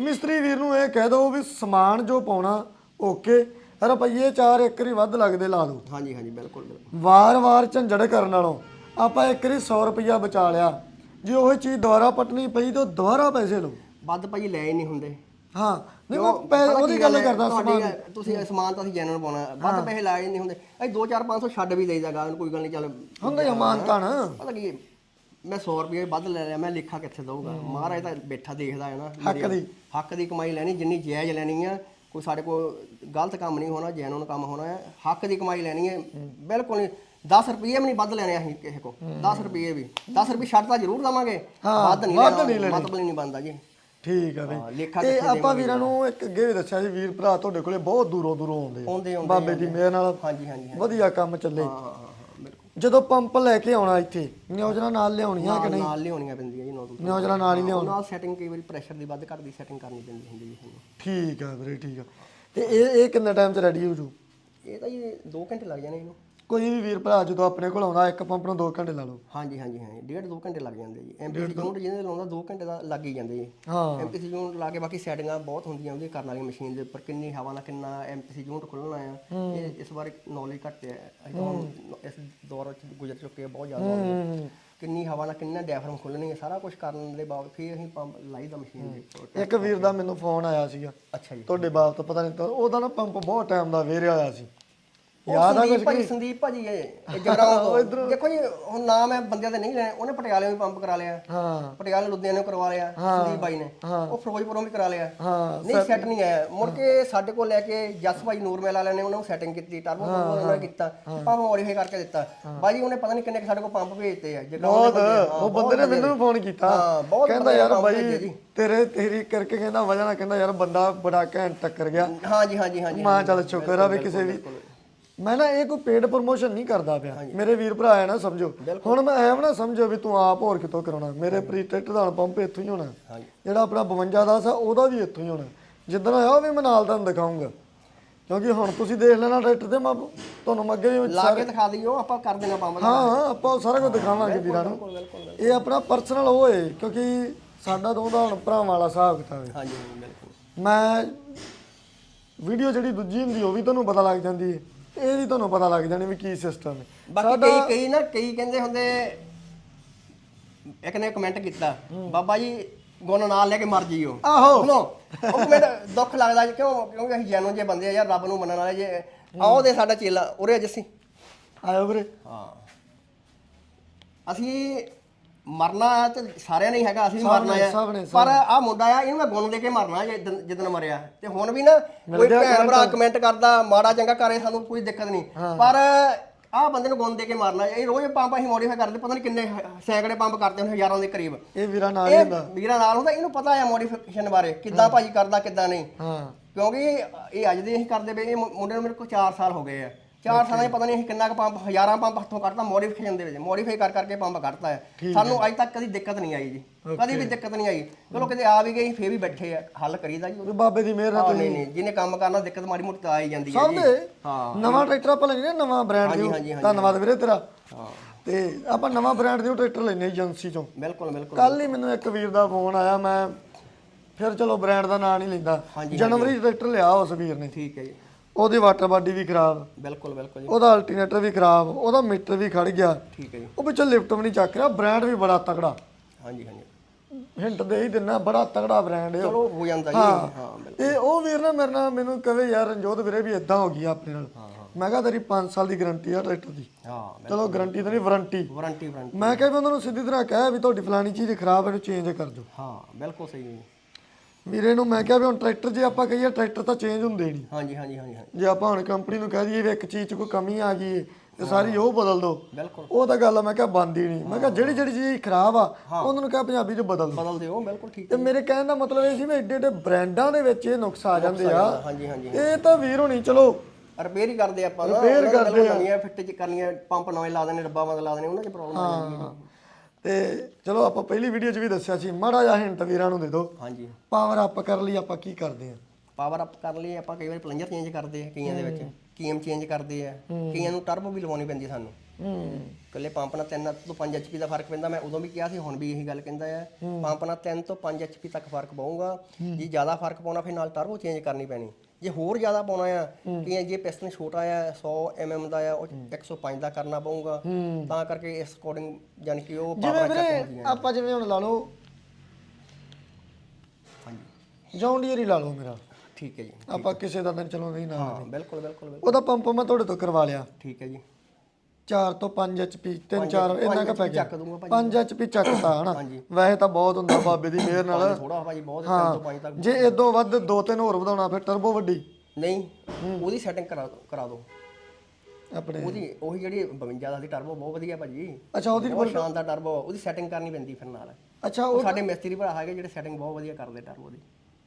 ਮਿਸਤਰੀ ਵੀਰ ਨੂੰ ਇਹ ਕਹਿ ਦਿਓ ਵੀ ਸਮਾਨ ਜੋ ਪਾਉਣਾ ਓਕੇ। ਰੁਪਈਏ ਚਾਰ ਇੱਕ ਵਾਰੀ ਵੱਧ ਲੱਗਦੇ ਲਾ ਦਿਓ। ਹਾਂਜੀ ਹਾਂਜੀ ਬਿਲਕੁਲ ਬਿਲਕੁਲ। ਵਾਰ-ਵਾਰ ਝੰਜੜ ਕਰਨ ਨਾਲੋਂ ਆਪਾਂ ਇੱਕ ਵਾਰੀ 100 ਰੁਪਈਆ ਬਚਾ ਲਿਆ। ਜੇ ਉਹ ਚੀਜ਼ ਦੁਬਾਰਾ ਪਟਣੀ ਪਈ ਤਾਂ ਦੁਬਾਰਾ ਪੈਸੇ ਲਓ। ਵੱਧ ਭਾਈ ਲੈ ਹੀ ਨਹੀਂ ਹੁੰਦੇ। ਹਾਂ ਨਹੀਂ ਮੈਂ ਪੈ- ਉਹਦੀ ਗੱਲ ਕਰਦਾ ਸਮਾਨ। ਤੁਸੀਂ ਇਹ ਸਮਾਨ ਤਾਂ ਅਸੀਂ ਜੈਨੂਨ ਪਾਉਣਾ ਵੱਧ ਪੈਸੇ ਲਾਏ ਨਹੀਂ ਹੁੰਦੇ। ਅਸੀਂ 2 4 500 ਛੱਡ ਵੀ ਦੇਈਦਾ ਗਾ ਕੋਈ ਗੱਲ ਨਹੀਂ ਚੱਲ। ਹੁੰਦਾ ਹੀ ਮਾਨਤਾ ਨਾ। ਪਤਾ ਕੀ ਹੈ, ਮੈਂ 100 ਰੁਪਏ ਵੱਧ ਲੈ ਲਿਆ ਮੈਂ ਲੇਖਾ ਕਿੱਥੇ ਦਊਗਾ? ਮਹਾਰਾਜ ਤਾਂ ਬੈਠਾ ਦੇਖਦਾ ਹੈ ਨਾ ਹੱਕ ਦੀ। ਹੱਕ ਦੀ ਕਮਾਈ ਲੈਣੀ ਜਿੰਨੀ ਜਾਇਜ਼ ਲੈਣੀ ਆ ਕੋਈ ਸਾਡੇ ਕੋਲ ਗਲਤ ਕੰਮ ਨਹੀਂ ਹੋਣਾ ਜੈਨੂਨ ਕੰਮ ਹੋਣਾ ਹੈ ਹੱਕ ਦੀ ਕਮਾਈ ਲੈਣੀ ਹੈ। ਬਿਲਕੁਲ ਨਹੀਂ 10 ਰੁਪਏ ਵੀ ਨਹੀਂ ਵੱਧ ਲੈਣੇ ਅਸੀਂ ਕਿਸੇ ਕੋ 10 ਰੁਪਏ ਵੀ। 10 ਰੁਪਏ ਛੱਡ ਤਾਂ ਜ਼ਰੂਰ ਦਵਾਂਗੇ। ਵੱਧ ਨਹੀਂ ਵੱਧ ਲੈਣਾ ਨਹੀਂ ਲੈਣੇ। ਮਤਲਬ ਨਹੀਂ ਬਣਦਾ ਜੀ। ਠੀਕ ਆ ਹਾਂ, ਬਈ ਤੇ ਆਪਾਂ ਵੀਰਾਂ ਨੂੰ ਇੱਕ ਅੱਗੇ ਵੀ ਦੱਸਿਆ ਸੀ ਵੀਰ ਭਰਾ ਤੁਹਾਡੇ ਕੋਲੇ ਬਹੁਤ ਦੂਰੋਂ ਦੂਰੋਂ ਆਉਂਦੇ ਆ। ਬਾਬੇ ਦੀ ਮਿਹਰ ਨਾਲ ਹਾਂਜੀ ਹਾਂਜੀ ਵਧੀਆ ਕੰਮ ਚੱਲੇ। ਜਦੋਂ ਪੰਪ ਲੈ ਕੇ ਆਉਣਾ ਇੱਥੇ ਨਿਯੋਜਨਾ ਨਾਲ ਲਿਆਉਣੀਆਂ ਕਿ ਨਹੀਂ? ਨਾਲ ਲਿਆਉਣੀਆਂ ਪੈਂਦੀਆਂ ਜੀ ਨੌ ਤੋਂ ਨਿਯੋਜਨਾ ਨਾਲ ਹੀ ਲਿਆਉਣ ਨਾਲ ਸੈਟਿੰਗ ਕਈ ਵਾਰੀ ਪ੍ਰੈਸ਼ਰ ਦੀ ਵੱਧ ਘੱਟ ਦੀ ਸੈਟਿੰਗ ਕਰਨੀ ਪੈਂਦੀ ਹੁੰਦੀ ਜੀ। ਸਾਨੂੰ ਠੀਕ ਆ ਵੀਰੇ ਠੀਕ ਆ। ਤੇ ਇਹ ਇਹ ਕਿੰਨੇ ਟਾਈਮ 'ਚ ਰੈਡੀ ਹੋ ਜੂ? ਇਹ ਤਾਂ ਜੀ 2 ਘੰਟੇ ਲੱਗ ਜਾਣੇ ਇਹਨੂੰ। ਕੋਈ ਵੀ ਵੀਰ ਭਰਾ ਜਦੋਂ ਆਪਣੇ ਕੋਲ ਆਉਂਦਾ ਇੱਕ ਪੰਪ ਨੂੰ 2 ਘੰਟੇ ਲਾ ਲਓ। ਹਾਂਜੀ ਹਾਂਜੀ ਹਾਂ ਡੇਢ ਦੋ ਘੰਟੇ ਲੱਗ ਜਾਂਦੇ ਜੀ। ਐਮਪੀਸੀ ਯੂਨਿਟ ਜਿਹਦੇ ਲਾਉਂਦਾ 2 ਘੰਟੇ ਦਾ ਲੱਗ ਹੀ ਜਾਂਦੇ ਜੀ। ਹਾਂ। ਐਮਪੀਸੀ ਯੂਨਿਟ ਲਾ ਕੇ ਬਾਕੀ ਸੈਟਿੰਗਾਂ ਬਹੁਤ ਹੁੰਦੀਆਂ ਉਹਦੀ ਕਰਨ ਵਾਲੀ ਮਸ਼ੀਨ ਦੇ ਉੱਪਰ। ਕਿੰਨੀ ਹਵਾ ਨਾਲ ਕਿੰਨਾ ਐਮਪੀਸੀ ਯੂਨਿਟ ਖੁੱਲਣਾ ਆ ਇਹ ਇਸ ਬਾਰੇ ਨੌਲੇਜ ਘੱਟ ਹੈ ਅਸੀਂ ਤਾਂ ਹੁਣ ਇਸ ਦੌਰ ਚ ਗੁਜ਼ਰ ਚੁੱਕੇ ਬਹੁਤ ਜ਼ਿਆਦਾ। ਕਿੰਨੀ ਹਵਾ ਨਾਲ ਕਿੰਨਾ ਡਾਇਫਰਮ ਖੁੱਲਣੀ ਹੈ ਸਾਰਾ ਕੁਝ ਕਰਨ ਦੇ ਬਾਅਦ ਫਿਰ ਅਸੀਂ ਪੰਪ ਲਾਈ ਦਾ ਮਸ਼ੀਨ ਦੇ ਉੱਪਰ। ਇੱਕ ਵੀਰ ਦਾ ਮੈਨੂੰ ਫੋਨ ਆਇਆ ਸੀਗਾ। ਅੱਛਾ ਜੀ। ਤੁਹਾਡੇ ਬਾਪ ਤੋਂ ਪਤਾ ਨਹੀਂ ਤਾਂ ਉਹਦਾ ਨਾ ਪੰਪ ਬਹੁਤ ਟਾਈਮ ਦਾ ਵੇਰਿਆ ਹੋਇਆ ਸੀ। ਯਾਦ ਆ ਕੁਝ ਭਾਜੀ ਸੰਦੀਪ ਭਾਜੀ ਇਹ ਜਗਰਾਉਂ ਤੋਂ ਦੇਖੋ ਜੀ ਹੁਣ ਨਾਮ ਹੈ ਬੰਦਿਆਂ ਦੇ ਨਹੀਂ ਲੈਣੇ ਉਹਨੇ ਪਟਿਆਲੇ ਵੀ ਪੰਪ ਕਰਾ ਲਿਆ। ਹਾਂ। ਪਟਿਆਲੇ ਲੁਧਿਆਣੇ ਨੂੰ ਕਰਵਾ ਲਿਆ ਸੰਦੀਪ ਬਾਈ ਨੇ। ਉਹ ਫਿਰੋਜ਼ਪੁਰੋਂ ਵੀ ਕਰਾ ਲਿਆ। ਹਾਂ ਨਹੀਂ ਸੈੱਟ ਨਹੀਂ ਆਇਆ। ਮੁੜ ਕੇ ਸਾਡੇ ਕੋਲ ਲੈ ਕੇ ਜਸ ਭਾਈ ਨੂਰਮੇਲ ਵਾਲਿਆਂ ਨੇ ਉਹਨਾਂ ਨੂੰ ਸੈਟਿੰਗ ਕੀਤੀ ਟਰਬੋ ਉਹਨਾਂ ਨੇ ਕੀਤਾ। ਪੰਪ ਮੋਡੀਫਾਈ ਕਰਕੇ ਦਿੱਤਾ। ਬਾਈ ਉਹਨੇ ਪਤਾ ਨਹੀਂ ਕਿੰਨੇ ਕੁ ਸਾਡੇ ਕੋਲ ਪੰਪ ਭੇਜਤੇ ਆ। ਬਹੁਤ। ਉਹ ਬੰਦੇ ਨੇ ਮੈਨੂੰ ਫੋਨ ਕੀਤਾ। ਕਹਿੰਦਾ ਯਾਰ ਭੇਜੇ ਜੀ। ਤੇਰੇ ਤੇਰੀ ਕਰਕੇ ਕਹਿੰਦਾ ਵਜ੍ਹਾ ਨਾਲ ਕਹਿੰਦਾ ਯਾਰ ਬੰਦਾ ਬੜਾ ਘੈਂਟ ਟੱਕਰ ਗਿਆ। ਹਾਂਜੀ ਹਾਂਜੀ ਹਾਂਜੀ ਮਾਂ ਚੱਲ ਸ਼ੁਕਰ ਆ ਵੀ ਕਿਸੇ ਵੀ ਮੈਂ ਨਾ ਇਹ ਕੋਈ ਪੇਡ ਪ੍ਰੋਮੋਸ਼ਨ ਨਹੀਂ ਕਰਦਾ ਪਿਆ। ਮੇਰੇ ਵੀਰ ਭਰਾ ਆ ਨਾ ਸਮਝੋ। ਹੁਣ ਮੈਂ ਐਵੇਂ ਨਾ ਸਮਝੋ ਵੀ ਤੂੰ ਆਪ ਹੋਰ ਕਿਤੋਂ ਕਰਾਉਣਾ। ਮੇਰੇ ਪ੍ਰੀਟੈਕਟ ਦਾ ਪੰਪ ਇੱਥੋਂ ਹੀ ਹੋਣਾ। ਜਿਹੜਾ ਆਪਣਾ 52 ਦਾ ਸਾ ਉਹਦਾ ਵੀ ਇੱਥੋਂ ਹੀ ਹੋਣਾ। ਜਿੱਦਣ ਹੋਇਆ ਉਹ ਵੀ ਮੈਂ ਨਾਲ ਤੁਹਾਨੂੰ ਦਿਖਾਉਂਗਾ ਕਿਉਂਕਿ ਹੁਣ ਤੁਸੀਂ ਦੇਖ ਲੈਣਾ ਟਰੈਕਟਰ ਤੇ ਮੈਂ ਤੁਹਾਨੂੰ ਮੈਂ ਅੱਗੇ ਵੀ ਲਾ ਕੇ ਦਿਖਾ ਦਈਓ ਆਪਾਂ ਕਰ ਦੇਣਾ ਦਾ ਹਾਂ ਹਾਂ ਆਪਾਂ ਸਾਰਾ ਕੁਝ ਦਿਖਾਵਾਂਗੇ ਵੀਰਾਂ ਨੂੰ। ਇਹ ਆਪਣਾ ਪਰਸਨਲ ਉਹ ਹੈ ਕਿਉਂਕਿ ਸਾਡਾ ਤਾਂ ਉਹਦਾ ਹੁਣ ਭਰਾਵਾਂ ਵਾਲਾ ਹਿਸਾਬ ਕਿਤਾਬ ਹੈ ਹਾਂਜੀ, ਬਿਲਕੁਲ। ਮੈਂ ਵੀਡੀਓ ਜਿਹੜੀ ਦੂਜੀ ਹੁੰਦੀ ਉਹ ਵੀ ਤੁਹਾਨੂੰ ਪਤਾ ਲੱਗ ਜਾਂਦੀ ਹੈ ਇਹ ਵੀ ਤੁਹਾਨੂੰ ਪਤਾ ਲੱਗ ਜਾਣੀ ਵੀ ਕੀ ਸਿਸਟਮ ਹੈ। ਬਾਕੀ ਕਈ ਕਈ ਨਾ ਕਈ ਕਹਿੰਦੇ ਹੁੰਦੇ ਇੱਕ ਨੇ ਕਮੈਂਟ ਕੀਤਾ ਬਾਬਾ ਜੀ ਗੁਣ ਨਾਲ ਲੈ ਕੇ ਮਰ ਜੀਓ। ਆਹੋ। ਸੁਣੋ ਉਹ ਕਮੈਂਟ ਦੁੱਖ ਲੱਗਦਾ ਜੀ, ਕਿਉਂ ਕਿਉਂਕਿ ਅਸੀਂ ਜੈਨੂਨ ਜੇ ਬੰਦੇ ਆ ਯਾਰ ਰੱਬ ਨੂੰ ਮੰਨਣ ਵਾਲੇ ਜੇ। ਆਓ ਦੇ ਸਾਡਾ ਚੇਲਾ ਉਰੇ ਅੱਜ ਅਸੀਂ ਆਇਓ ਵੀਰੇ। ਹਾਂ। ਅਸੀਂ ਮਰਨਾ ਤੇ ਸਾਰਿਆਂ ਨੇ ਹੀ ਹੈਗਾ ਅਸੀਂ ਵੀ ਸਭ ਮਰਨਾ ਆ। ਸਭ ਨੇ, ਸਭ ਪਰ ਆ ਮੁੰਡਾ ਆ ਇਹਨੂੰ ਮੈਂ ਗੁਣ ਦੇ ਕੇ ਮਰਨਾ ਜਿੱਦਣ ਜਿੱਦਣ ਮਰਿਆ। ਤੇ ਹੁਣ ਵੀ ਨਾ ਕੋਈ ਭੈਣ ਭਰਾ ਕਮੈਂਟ ਕਰਦਾ ਮਾੜਾ ਚੰਗਾ ਕਰੇ ਸਾਨੂੰ ਕੋਈ ਦਿੱਕਤ ਨਹੀਂ। ਪਰ ਆਹ ਬੰਦੇ ਨੂੰ ਗੁਣ ਦੇ ਕੇ ਮਾਰਨਾ ਇਹ ਰੋਜ਼ ਪੰਪ ਅਸੀਂ ਮੋਡੀਫਾਈ ਕਰਦੇ ਪਤਾ ਨਹੀਂ ਕਿੰਨੇ ਸੈਂਕੜੇ ਪੰਪ ਕਰਦੇ ਹੁੰਦੇ ਹਜ਼ਾਰਾਂ ਦੇ ਕਰੀਬ। ਇਹ ਵੀਰਾਂ ਨਾਲ ਹੀ ਇਹ ਹੁੰਦਾ। ਵੀਰਾਂ ਨਾਲ ਹੁੰਦਾ ਇਹਨੂੰ ਪਤਾ ਆ ਮੋਡੀਫਿਕੇਸ਼ਨ ਬਾਰੇ ਕਿੱਦਾਂ ਭਾਜੀ ਕਰਦਾ ਕਿੱਦਾਂ ਨਹੀਂ। ਹਾਂ। ਕਿਉਂਕਿ ਇਹ ਅੱਜ ਦੇ ਅਸੀਂ ਕਰਦੇ ਪਏ ਇਹ ਮੁੰ- ਮੁੰਡੇ ਨੂੰ ਮੇਰੇ ਕੋਲ 4 ਸਾਲ ਹੋ ਗਏ ਆ। 4 ਸਾਲਾਂ 'ਚ ਪਤਾ ਨਹੀਂ ਅਸੀਂ ਕਿੰਨਾ ਕੁ ਪੰਪ ਹਜ਼ਾਰਾਂ ਪੰਪ ਹੱਥੋਂ ਕੱਢਤਾ ਮੋਡੀਫਿਕੇਸ਼ਨ ਦੇ ਵਿੱਚ ਮੋਡੀਫਾਈ ਕਰ ਕਰਕੇ ਪੰਪ ਕੱਢਤਾ ਹੈ। ਸਾਨੂੰ ਅੱਜ ਤੱਕ ਕਦੀ ਦਿੱਕਤ ਨਹੀਂ ਆਈ ਜੀ। ਕਦੀ ਵੀ ਦਿੱਕਤ ਨਹੀਂ ਆਈ। ਚਲੋ ਕਿਤੇ ਆ ਵੀ ਗਈ ਫੇਰ ਵੀ ਬੈਠੇ ਆ ਹੱਲ ਕਰੀਦਾ ਜੀ। ਵੀ ਬਾਬੇ ਦੀ ਮਿਹਰ ਨਾਲ ਹਾਂ ਨਹੀਂ ਨਹੀਂ ਜਿਹਨੇ ਕੰਮ ਕਰਨਾ ਦਿੱਕਤ ਮਾੜੀ ਮੋਟੀ ਤਾਂ ਆ ਹੀ ਜਾਂਦੀ ਹੈ ਜੀ। ਦੇ ਹਾਂ। ਨਵਾਂ ਟਰੈਕਟਰ ਆਪਾਂ ਲੈਣੇ ਨਵਾਂ ਬ੍ਰਾਂਡ ਹਾਂਜੀ, ਦੀ ਹਾਂਜੀ, ਹਾਂਜੀ। ਧੰਨਵਾਦ ਵੀਰੇ ਤੇਰਾ। ਤੇ ਆਪਾਂ ਨਵਾਂ ਬ੍ਰਾਂਡ ਦੀ ਟਰੈਕਟਰ ਲੈਣੇ ਏਜੰਸੀ ਚੋਂ। ਬਿਲਕੁਲ ਬਿਲਕੁਲ। ਕੱਲ ਹੀ ਮੈਨੂੰ ਇੱਕ ਵੀਰ ਦਾ ਫੋਨ ਆਇਆ ਮੈਂ ਫਿਰ ਚਲੋ ਬ੍ਰਾਂਡ ਦਾ ਨਾਂ ਨਹੀਂ ਲੈਂਦਾ। ਹਾਂਜੀ, ਜਨਵਰੀ 'ਚ ਟਰੈਕਟਰ ਲਿਆ ਉਸ ਵੀਰ ਨੇ। ਠੀਕ ਹੈ ਜੀ। ਉਹਦੀ ਵਾਟਰ ਬਾਡੀ ਵੀ ਖਰਾਬ। ਬਿਲਕੁਲ ਬਿਲਕੁਲ ਜੀ। ਉਹਦਾ ਅਲਟਰਨੇਟਰ ਵੀ ਖਰਾਬ ਉਹਦਾ ਮੀਟਰ ਵੀ ਖੜ ਗਿਆ। ਠੀਕ ਹੈ ਜੀ। ਉਹ ਵਿੱਚੋਂ ਲਿਫਟ ਵੀ ਨਹੀਂ ਚੱਕ ਰਿਹਾ ਬ੍ਰਾਂਡ ਵੀ ਬੜਾ ਤਗੜਾ ਹਾਂਜੀ ਹਾਂਜੀ। ਹਿੰਟ ਦੇ ਹੀ ਦਿੰਨਾ ਬੜਾ ਤਗੜਾ ਬ੍ਰਾਂਡ ਹੈ। ਚਲੋ ਹੋ ਜਾਂਦਾ ਜੀ। ਹਾਂ। ਬਿਲਕੁਲ। ਤੇ ਉਹ ਵੀਰ ਨਾ ਮੇਰੇ ਨਾਲ ਮੈਨੂੰ ਕਹੇ ਯਾਰ ਰਣਜੋਤ ਵੀਰੇ ਵੀ ਇਦਾਂ ਹੋ ਗਈ ਆਪਣੇ ਨਾਲ। ਮੈਂ ਕਿਹਾ ਤੇਰੀ 5 ਸਾਲ ਦੀ ਗਾਰੰਟੀ ਆ ਟਰੈਕਟਰ ਦੀ। ਹਾਂ ਚਲੋ ਗਾਰੰਟੀ ਤਾਂ ਨਹੀਂ ਵਾਰੰਟੀ। Warranty warranty. ਮੈਂ ਕਿਹਾ ਵੀ ਉਹਨਾਂ ਨੂੰ ਸਿੱਧੀ ਤਰ੍ਹਾਂ ਕਹਿ ਵੀ ਤੁਹਾਡੀ ਫਲਾਨੀ ਚੀਜ਼ ਖਰਾਬ ਹੈ ਇਹਨੂੰ ਚੇਂਜ ਕਰ ਦਿਓ। ਹਾਂ ਬਿਲਕੁਲ ਸਹੀ ਹੈ ਜੀ। ਵੀਰੇ ਨੂੰ ਮੈਂ ਕਿਹਾ ਵੀ ਹੁਣ ਟਰੈਕਟਰ ਜੇ ਆਪਾਂ ਕਹੀਏ ਟਰੈਕਟਰ ਤਾਂ ਚੇਂਜ ਹੁੰਦੇ ਨਹੀਂ। ਹਾਂਜੀ ਹਾਂਜੀ ਹਾਂਜੀ ਹਾਂਜੀ। ਜੇ ਆਪਾਂ ਹੁਣ ਕੰਪਨੀ ਨੂੰ ਕਹਿ ਦਈਏ ਵੀ ਇੱਕ ਚੀਜ਼ 'ਚ ਕੋਈ ਕਮੀ ਆ ਗਈ ਹੈ ਤੇ ਸਾਰੀ ਉਹ ਬਦਲ ਦਿਓ ਬਿਲਕੁਲ। ਉਹ ਤਾਂ ਗੱਲ ਆ, ਮੈਂ ਕਿਹਾ ਬੰਦੀ ਨਹੀਂ। ਮੈਂ ਕਿਹਾ ਜਿਹੜੀ ਜਿਹੜੀ ਚੀਜ਼ ਖਰਾਬ ਆ ਉਹਨਾਂ ਨੂੰ ਕਿਹਾ ਪੰਜਾਬੀ 'ਚ ਬਦਲ ਦਿਓ ਬਦਲ ਦਿਓ ਬਿਲਕੁਲ ਠੀਕ ਤੇ ਮੇਰੇ ਕਹਿਣ ਦਾ ਮਤਲਬ ਇਹ ਸੀ ਵੀ ਏਡੇ ਏਡੇ ਬ੍ਰਾਂਡਾਂ ਦੇ ਵਿੱਚ ਇਹ ਨੁਕਸ ਆ ਜਾਂਦੇ ਆ। ਹਾਂਜੀ ਹਾਂਜੀ ਇਹ ਤਾਂ ਵੀਰ ਹੋਣੀ ਚਲੋ। ਰਿਪੇਅਰ ਹੀ ਕਰਦੇ ਆਪਾਂ ਨਾ। Repair ਕਰਦੇ ਆ। ਫਿੱਟ ਚ ਕਰਨੀਆਂ ਪੰਪ ਨਵੇਂ ਲਾ ਦੇਣੇ ਡੱਬਾ ਬਦਲ ਲਾ ਦੇਣੇ ਉਹਨਾਂ 'ਚ ਪ੍ਰੋਬਲਮ ਆ ਜਾਂਦੀ ਹੈ ਤੇ ਚਲੋ ਆਪਾਂ ਪਹਿਲੀ ਵੀਡੀਓ 'ਚ ਵੀ ਦੱਸਿਆ ਸੀ ਮਾੜਾ ਜਿਹਾ ਹਿੰਟ ਵੀਰਾਂ ਨੂੰ ਦੇ ਦਿਓ। ਹਾਂਜੀ। ਪਾਵਰ ਅਪ ਕਰਨ ਲਈ ਆਪਾਂ ਕੀ ਕਰਦੇ ਆ? ਪਾਵਰ ਅਪ ਕਰ ਲਈ ਆਪਾਂ ਕਈ ਵਾਰੀ ਪਲੰਜਰ ਚੇਂਜ ਕਰਦੇ ਆ ਕਈਆਂ ਦੇ ਵਿੱਚ। ਕੀਐਮ ਚੇਂਜ ਕਰਦੇ ਆ। ਕਈਆਂ ਨੂੰ ਟਰਬੋ ਵੀ ਲਵਾਉਣੀ ਪੈਂਦੀ ਸਾਨੂੰ। ਹੂੰ। ਇਕੱਲੇ ਪੰਪ ਨਾਲ 3 ਤੋਂ 5 ਐਚਪੀ ਦਾ ਫ਼ਰਕ ਪੈਂਦਾ ਮੈਂ ਉਦੋਂ ਵੀ ਕਿਹਾ ਸੀ ਹੁਣ ਵੀ ਇਹੀ ਗੱਲ ਕਹਿੰਦਾ ਆ। ਪੰਪ ਨਾਲ 3 ਤੋਂ 5 ਐਚਪੀ ਤੱਕ ਫ਼ਰਕ ਪਊਗਾ। ਜੇ ਜ਼ਿਆਦਾ ਫ਼ਰਕ ਪਾਉਣਾ ਫਿਰ ਨਾਲ ਟਰਬੋ ਚੇਂਜ ਕਰਨੀ ਪੈਣੀ। ਜੇ ਹੋਰ ਜ਼ਿਆਦਾ ਪਾਉਣਾ ਆ ਕਿ ਜੇ ਪਿਸਟਨ ਛੋਟਾ ਆ 100 mm ਦਾ ਆ ਉਹ 105 ਦਾ ਕਰਨਾ ਪਊਗਾ। ਤਾਂ ਕਰਕੇ ਇਸ ਅਕੋਰਡਿੰਗ ਯਾਨੀ ਕਿ ਉਹ ਜਿਵੇਂ ਪਾਵਰ ਵੀਰੇ ਆਪਾਂ ਜਿਵੇਂ ਹੁਣ ਲਾ ਲਓ। ਹਾਂਜੀ। ਜੌਨ ਡੀਅਰ ਹੀ ਲਾ ਲਓ ਮੇਰਾ। ਠੀਕ ਹੈ ਜੀ ਆਪਾਂ ਕਿਸੇ ਦਾ ਤਾਂ ਚਲੋ ਨਹੀਂ ਨਾ। ਬਿਲਕੁਲ ਬਿਲਕੁਲ ਉਹਦਾ ਪੰਪ ਮੈਂ ਤੁਹਾਡੇ ਤੋਂ ਕਰਵਾ ਲਿਆ। ਠੀਕ ਹੈ ਜੀ। 4 ਤੋਂ 5 ਐਚਪੀ 3 4 ਇੰਨਾ ਕ ਪੈ ਗਿਆ। ਚੱਕ ਦੂੰਗਾ 5 ਐਚਪੀ ਚੱਕਤਾ ਹਨਾ? ਵੈਸੇ ਤਾਂ ਬਹੁਤ ਹੁੰਦਾ ਬਾਬੇ ਦੀ ਮਿਹਰ ਨਾਲ। ਥੋੜਾ ਭਾਜੀ ਬਹੁਤ ਤਿੰਨ ਤੋਂ ਪੰਜ ਤੱਕ ਜੇ ਇਦੋਂ ਵੱਧ ਦੋ ਤਿੰਨ ਹੋਰ ਵਧਾਉਣਾ ਫਿਰ ਟਰਬੋ ਵੱਡੀ। ਨਹੀਂ ਉਹਦੀ ਸੈਟਿੰਗ ਕਰਾ ਕਰਾ ਦਿਓ ਆਪਣੇ। ਉਹਦੀ ਉਹੀ ਜਿਹੜੀ 52 ਦਾ ਟਰਬੋ ਬਹੁਤ ਵਧੀਆ ਭਾਜੀ। ਅੱਛਾ ਉਹਦੀ ਬਹੁਤ ਸ਼ਾਨਦਾਰ ਟਰਬੋ ਉਹਦੀ ਸੈਟਿੰਗ ਕਰਨੀ ਪੈਂਦੀ ਫਿਰ ਨਾਲ। ਅੱਛਾ ਉਹ ਸਾਡੇ ਮਿਸਤਰੀ ਭਰਾ ਹੈਗੇ ਜਿਹੜੇ ਸੈਟਿੰਗ ਬਹੁਤ ਵਧੀਆ ਕਰਦੇ ਟਰਬੋ ਦੀ।